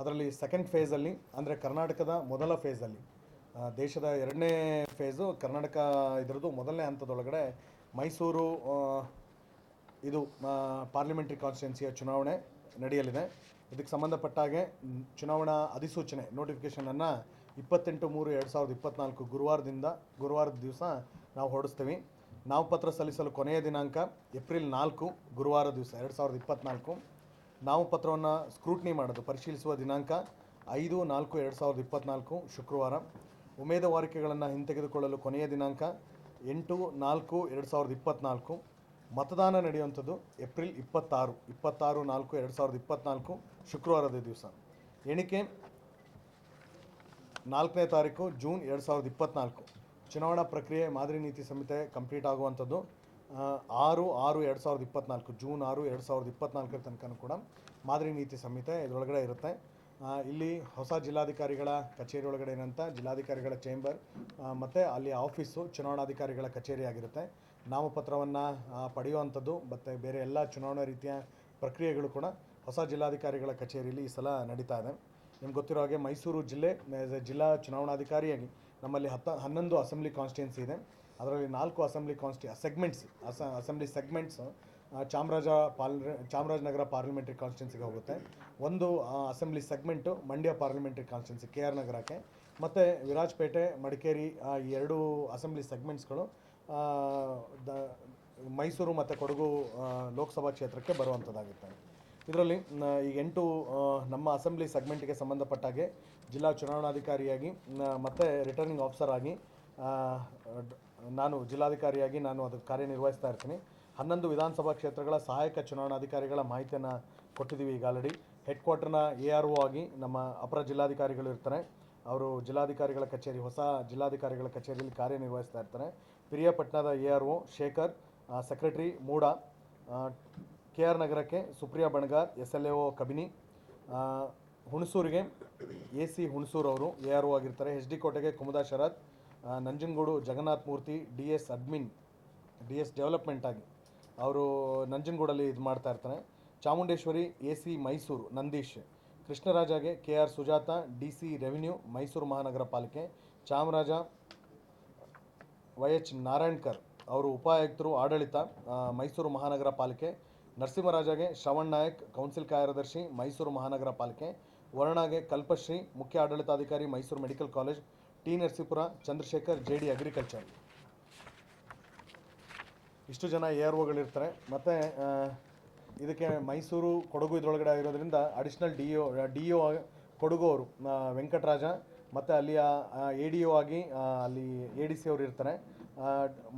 ಅದರಲ್ಲಿ ಸೆಕೆಂಡ್ ಫೇಸಲ್ಲಿ ಅಂದರೆ ಕರ್ನಾಟಕದ ಮೊದಲ ಫೇಸಲ್ಲಿ ದೇಶದ ಎರಡನೇ ಫೇಸು ಕರ್ನಾಟಕ ಇದರದ್ದು ಮೊದಲನೇ ಹಂತದೊಳಗಡೆ ಮೈಸೂರು ಇದು ಪಾರ್ಲಿಮೆಂಟ್ರಿ ಕಾನ್ಸ್ಟಿಟ್ಯೂನ್ಸಿಯ ಚುನಾವಣೆ ನಡೆಯಲಿದೆ. ಇದಕ್ಕೆ ಸಂಬಂಧಪಟ್ಟ ಹಾಗೆ ಚುನಾವಣಾ ಅಧಿಸೂಚನೆ ನೋಟಿಫಿಕೇಷನನ್ನು ಇಪ್ಪತ್ತೆಂಟು ಮೂರು ಎರಡು ಸಾವಿರದ ಇಪ್ಪತ್ತ್ನಾಲ್ಕು ಗುರುವಾರದಿಂದ, ಗುರುವಾರದ ದಿವಸ ನಾವು ಹೊರಡಿಸ್ತೀವಿ. ನಾಮಪತ್ರ ಸಲ್ಲಿಸಲು ಕೊನೆಯ ದಿನಾಂಕ ಏಪ್ರಿಲ್ ನಾಲ್ಕು ಗುರುವಾರ ದಿವಸ, ಎರಡು ಸಾವಿರದ ಇಪ್ಪತ್ತ್ನಾಲ್ಕು ನಾಮಪತ್ರವನ್ನು ಸ್ಕ್ರೂಟ್ನಿ ಮಾಡೋದು, ಪರಿಶೀಲಿಸುವ ದಿನಾಂಕ ಐದು, ನಾಲ್ಕು, ಎರಡು ಸಾವಿರದ ಇಪ್ಪತ್ತ್ನಾಲ್ಕು ಶುಕ್ರವಾರ. ಉಮೇದುವಾರಿಕೆಗಳನ್ನು ಹಿಂತೆಗೆದುಕೊಳ್ಳಲು ಕೊನೆಯ ದಿನಾಂಕ ಎಂಟು, ನಾಲ್ಕು, ಎರಡು ಸಾವಿರದ ಇಪ್ಪತ್ತ್ನಾಲ್ಕು ಮತದಾನ ನಡೆಯುವಂಥದ್ದು ಏಪ್ರಿಲ್ ಇಪ್ಪತ್ತಾರು ಇಪ್ಪತ್ತಾರು, ನಾಲ್ಕು, ಎರಡು ಸಾವಿರದ ಇಪ್ಪತ್ತ್ನಾಲ್ಕು ಶುಕ್ರವಾರದ ದಿವಸ. ಎಣಿಕೆ ನಾಲ್ಕನೇ ತಾರೀಕು ಜೂನ್ ಎರಡು ಸಾವಿರದ ಇಪ್ಪತ್ತ್ನಾಲ್ಕು ಚುನಾವಣಾ ಪ್ರಕ್ರಿಯೆ ಮಾದರಿ ನೀತಿ ಸಂಹಿತೆ ಕಂಪ್ಲೀಟ್ ಆಗುವಂಥದ್ದು. ಆರು ಆರು ಎರಡು ಸಾವಿರದ ಇಪ್ಪತ್ನಾಲ್ಕು, ಜೂನ್ ಆರು ಎರಡು ಸಾವಿರದ ಇಪ್ಪತ್ನಾಲ್ಕರ ತನಕ ಕೂಡ ಮಾದರಿ ನೀತಿ ಸಂಹಿತೆ ಇದರೊಳಗಡೆ ಇರುತ್ತೆ. ಇಲ್ಲಿ ಹೊಸ ಜಿಲ್ಲಾಧಿಕಾರಿಗಳ ಕಚೇರಿ ಒಳಗಡೆ ಏನಂತ, ಜಿಲ್ಲಾಧಿಕಾರಿಗಳ ಚೇಂಬರ್ ಮತ್ತು ಅಲ್ಲಿ ಆಫೀಸು ಚುನಾವಣಾಧಿಕಾರಿಗಳ ಕಚೇರಿ ಆಗಿರುತ್ತೆ. ನಾಮಪತ್ರವನ್ನು ಪಡೆಯುವಂಥದ್ದು, ಮತ್ತು ಬೇರೆ ಎಲ್ಲ ಚುನಾವಣಾ ರೀತಿಯ ಪ್ರಕ್ರಿಯೆಗಳು ಕೂಡ ಹೊಸ ಜಿಲ್ಲಾಧಿಕಾರಿಗಳ ಕಚೇರಿಯಲ್ಲಿ ಈ ಸಲ ನಡೀತಾ ಇದೆ. ನಿಮ್ಗೆ ಗೊತ್ತಿರೋ ಹಾಗೆ ಮೈಸೂರು ಜಿಲ್ಲೆ ಜಿಲ್ಲಾ ಚುನಾವಣಾಧಿಕಾರಿಯಾಗಿ ನಮ್ಮಲ್ಲಿ ಹತ್ತ, ಹನ್ನೊಂದು ಅಸೆಂಬ್ಲಿ ಕಾನ್ಸ್ಟಿಟ್ಯೂನ್ಸಿ ಇದೆ. ಅದರಲ್ಲಿ ನಾಲ್ಕು ಅಸೆಂಬ್ಲಿ ಕಾನ್ಸ್ಟಿ ಸೆಗ್ಮೆಂಟ್ಸ್ ಅಸ ಅಸೆಂಬ್ಲಿ ಸೆಗ್ಮೆಂಟ್ಸ್ ಚಾಮರಾಜ ಪಾಲ್ ಚಾಮರಾಜನಗರ ಪಾರ್ಲಿಮೆಂಟ್ರಿ ಕಾನ್ಸ್ಟಿಟ್ಯೂನ್ಸಿಗೆ ಹೋಗುತ್ತೆ. ಒಂದು assembly segment Mandya parliamentary constituency K R ನಗರಕ್ಕೆ. ಮತ್ತು ವಿರಾಜಪೇಟೆ, ಮಡಿಕೇರಿ ಈ ಎರಡು ಅಸೆಂಬ್ಲಿ ಸೆಗ್ಮೆಂಟ್ಸ್ಗಳು ದ, ಮೈಸೂರು ಮತ್ತು ಕೊಡಗು ಲೋಕಸಭಾ ಕ್ಷೇತ್ರಕ್ಕೆ ಬರುವಂಥದ್ದಾಗುತ್ತೆ ಇದರಲ್ಲಿ ಈಗ ಎಂಟು ನಮ್ಮ ಅಸೆಂಬ್ಲಿ ಸೆಗ್ಮೆಂಟ್ಗೆ ಸಂಬಂಧಪಟ್ಟ ಹಾಗೆ ಜಿಲ್ಲಾ ಚುನಾವಣಾಧಿಕಾರಿಯಾಗಿ ಮತ್ತು ರಿಟರ್ನಿಂಗ್ ಆಫೀಸರ್ ಆಗಿ ನಾನು ಜಿಲ್ಲಾಧಿಕಾರಿಯಾಗಿ ನಾನು ಅದಕ್ಕೆ ಕಾರ್ಯನಿರ್ವಹಿಸ್ತಾ ಇರ್ತೀನಿ. ಹನ್ನೊಂದು ವಿಧಾನಸಭಾ ಕ್ಷೇತ್ರಗಳ ಸಹಾಯಕ ಚುನಾವಣಾಧಿಕಾರಿಗಳ ಮಾಹಿತಿಯನ್ನು ಕೊಟ್ಟಿದ್ದೀವಿ ಈಗ ಆಲ್ರೆಡಿ ಹೆಡ್ ಕ್ವಾರ್ಟರ್ನ ಎ ಆರ್ ಒ ಆಗಿ ನಮ್ಮ ಅಪರ ಜಿಲ್ಲಾಧಿಕಾರಿಗಳು ಇರ್ತಾರೆ. ಅವರು ಜಿಲ್ಲಾಧಿಕಾರಿಗಳ ಕಚೇರಿ, ಹೊಸ ಜಿಲ್ಲಾಧಿಕಾರಿಗಳ ಕಚೇರಿಯಲ್ಲಿ ಕಾರ್ಯನಿರ್ವಹಿಸ್ತಾ ಇರ್ತಾರೆ. ಪಿರಿಯಾಪಟ್ಟಣದ A R O Shekhar secretary MUDA K R ನಗರಕ್ಕೆ Supriya Banagar S L A O Kabini ಹುಣಸೂರಿಗೆ A C Hunsur ಅವರು ಎ ಆರ್ ಒ ಆಗಿರ್ತಾರೆ. ಎಚ್ ಡಿ ಕೋಟೆಗೆ Kumuda Sharath Nanjangud Jagannath Murthy, D S admin, D S development ಆಗಿ ಅವರು ನಂಜನಗೂಡಲ್ಲಿ ಇದು ಮಾಡ್ತಾ ಇರ್ತಾರೆ. Chamundeshwari, A C Mysuru, Nandish ಕೃಷ್ಣರಾಜಾಗೆ K R Sujatha, D C revenue, Mysuru ಮಹಾನಗರ ಪಾಲಿಕೆ, ಚಾಮರಾಜ, ವೈ ಎಚ್ ನಾರಾಯಣ್ಕರ್ ಅವರು ಉಪಾಯುಕ್ತರು, ಆಡಳಿತ ಮೈಸೂರು ಮಹಾನಗರ ಪಾಲಿಕೆ ನರಸಿಂಹರಾಜಗೆ ಶ್ರವಣ್ ನಾಯಕ್, ಕೌನ್ಸಿಲ್ ಕಾರ್ಯದರ್ಶಿ, ಮೈಸೂರು ಮಹಾನಗರ ಪಾಲಿಕೆ ವರ್ಣಾಗೆ ಕಲ್ಪಶ್ರೀ, ಮುಖ್ಯ ಆಡಳಿತಾಧಿಕಾರಿ, Mysuru medical college T Narasipura, Chandrashekhar, J D agriculture ಇಷ್ಟು ಜನ ಎ ಆರ್ ಒಗಳಿರ್ತಾರೆ ಮತ್ತು ಇದಕ್ಕೆ ಮೈಸೂರು, ಕೊಡಗು ಇದರೊಳಗಡೆ ಆಗಿರೋದ್ರಿಂದ additional D O D O Kodagu ಅವರು ವೆಂಕಟರಾಜ, ಮತ್ತು ಅಲ್ಲಿಯ ಎ ಡಿ ಒ ಆಗಿ ಅಲ್ಲಿ ಎ ಡಿ ಸಿ ಅವರು ಇರ್ತಾರೆ.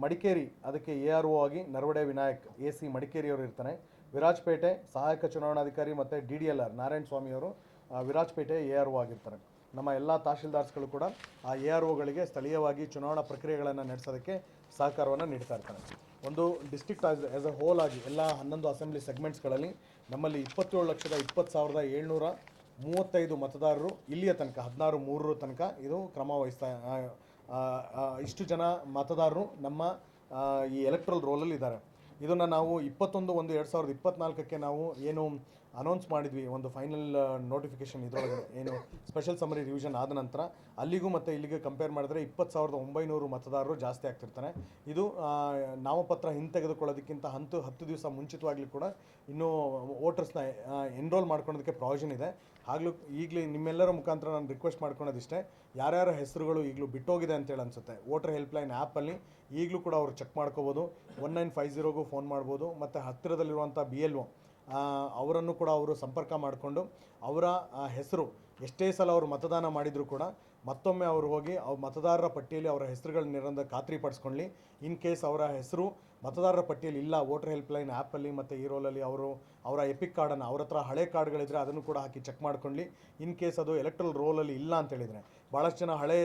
ಮಡಿಕೇರಿ, ಅದಕ್ಕೆ ಎ ಆರ್ ಒ ಆಗಿ ನರವಡೆ ವಿನಾಯಕ್, ಎ ಸಿ ಮಡಿಕೇರಿಯವರು ಇರ್ತಾರೆ. ವಿರಾಜ್ಪೇಟೆ, ಸಹಾಯಕ ಚುನಾವಣಾಧಿಕಾರಿ ಮತ್ತು D D L R Narayana ಸ್ವಾಮಿಯವರು ಅವರು ವಿರಾಜಪೇಟೆ ಎ ಆರ್ ಒ ಆಗಿರ್ತಾರೆ. ನಮ್ಮ ಎಲ್ಲ ತಹಶೀಲ್ದಾರ್ಸ್ಗಳು ಕೂಡ ಆ ಎ ಆರ್ ಒಗಳಿಗೆ ಸ್ಥಳೀಯವಾಗಿ ಚುನಾವಣಾ ಪ್ರಕ್ರಿಯೆಗಳನ್ನು ನಡೆಸೋದಕ್ಕೆ ಸಹಕಾರವನ್ನು ನೀಡ್ತಾ ಇರ್ತಾರೆ. ಒಂದು district as as a whole ಆಗಿ ಎಲ್ಲ ಹನ್ನೊಂದು ಅಸೆಂಬ್ಲಿ ಸೆಗ್ಮೆಂಟ್ಸ್ಗಳಲ್ಲಿ ನಮ್ಮಲ್ಲಿ ಇಪ್ಪತ್ತೇಳು ಲಕ್ಷದ ಇಪ್ಪತ್ತು ಸಾವಿರದ ಏಳ್ನೂರ ಮೂವತ್ತೈದು ಮತದಾರರು ಇಲ್ಲಿಯ ತನಕ, ಹದಿನಾರು ಮೂರರ ತನಕ ಇದು ಕ್ರಮ ವಹಿಸ್ತಾ ಇಷ್ಟು ಜನ ಮತದಾರರು ನಮ್ಮ ಈ ಎಲೆಕ್ಟ್ರಲ್ ರೋಲಲ್ಲಿ ಇದ್ದಾರೆ. ಇದನ್ನು ನಾವು ಇಪ್ಪತ್ತೊಂದು ಒಂದು ಎರಡು ಸಾವಿರದ ಇಪ್ಪತ್ನಾಲ್ಕಕ್ಕೆ ನಾವು ಏನು ಅನೌನ್ಸ್ ಮಾಡಿದ್ವಿ, ಒಂದು ಫೈನಲ್ ನೋಟಿಫಿಕೇಶನ್ ಇದರೊಳಗೆ ಏನು ಸ್ಪೆಷಲ್ ಸಮರಿ ರಿವಿಷನ್ ಆದ ನಂತರ ಅಲ್ಲಿಗೂ ಮತ್ತು ಇಲ್ಲಿಗೆ ಕಂಪೇರ್ ಮಾಡಿದ್ರೆ ಇಪ್ಪತ್ತು ಸಾವಿರದ ಒಂಬೈನೂರು ಮತದಾರರು ಜಾಸ್ತಿ ಆಗ್ತಿರ್ತಾರೆ. ಇದು ನಾಮಪತ್ರ ಹಿಂತೆಗೆದುಕೊಳ್ಳೋದಕ್ಕಿಂತ ಹತ್ತು ಹತ್ತು ದಿವಸ ಮುಂಚಿತವಾಗಲಿ ಕೂಡ ಇನ್ನೂ ವೋಟರ್ಸ್ನ ಎನ್ರೋಲ್ ಮಾಡ್ಕೊಳೋದಕ್ಕೆ ಪ್ರಾವಿಷನ್ ಇದೆ. ಆಗಲೂ ಈಗಲೇ ನಿಮ್ಮೆಲ್ಲರ ಮುಖಾಂತರ ನಾನು ರಿಕ್ವೆಸ್ಟ್ ಮಾಡ್ಕೊಳೋದಿಷ್ಟೇ, ಯಾರ್ಯಾರ ಹೆಸರುಗಳು ಈಗಲೂ ಬಿಟ್ಟೋಗಿದೆ ಅಂತೇಳಿ ಅನಿಸುತ್ತೆ. ವೋಟರ್ ಹೆಲ್ಪ್ಲೈನ್ ಆ್ಯಪಲ್ಲಿ ಈಗಲೂ ಕೂಡ ಅವರು ಚೆಕ್ ಮಾಡ್ಕೋಬೋದು. ಒನ್ ನೈನ್ ಫೈವ್ ಜೀರೋಗೂ ಫೋನ್ ಮಾಡ್ಬೋದು. ಮತ್ತು ಹತ್ತಿರದಲ್ಲಿರುವಂಥ ಬಿ ಎಲ್ ಒ ಅವರನ್ನು ಕೂಡ ಅವರು ಸಂಪರ್ಕ ಮಾಡಿಕೊಂಡು ಅವರ ಹೆಸರು ಎಷ್ಟೇ ಸಲ ಅವರು ಮತದಾನ ಮಾಡಿದರೂ ಕೂಡ ಮತ್ತೊಮ್ಮೆ ಅವರು ಹೋಗಿ ಅವ್ರ ಮತದಾರರ ಪಟ್ಟಿಯಲ್ಲಿ ಅವರ ಹೆಸರುಗಳನ್ನಿರೋದ ಖಾತ್ರಿಪಡಿಸ್ಕೊಳ್ಳಿ ಇನ್ ಕೇಸ್ ಅವರ ಹೆಸರು ಮತದಾರರ ಪಟ್ಟಿಯಲ್ಲಿ ಇಲ್ಲ, ವೋಟರ್ ಹೆಲ್ಪ್ಲೈನ್ ಆ್ಯಪಲ್ಲಿ ಮತ್ತು ಈ ರೋಲಲ್ಲಿ ಅವರು ಅವರ ಎಪಿಕ್ ಕಾರ್ಡನ್ನು ಅವ್ರ ಹತ್ರ ಹಳೆ ಕಾರ್ಡ್ಗಳಿದ್ರೆ ಅದನ್ನು ಕೂಡ ಹಾಕಿ ಚೆಕ್ ಮಾಡ್ಕೊಳ್ಳಿ. ಇನ್ ಕೇಸ್ ಅದು ಎಲೆಕ್ಟ್ರಲ್ ರೋಲಲ್ಲಿ ಇಲ್ಲ ಅಂತ ಹೇಳಿದರೆ ಭಾಳಷ್ಟು ಜನ ಹಳೆ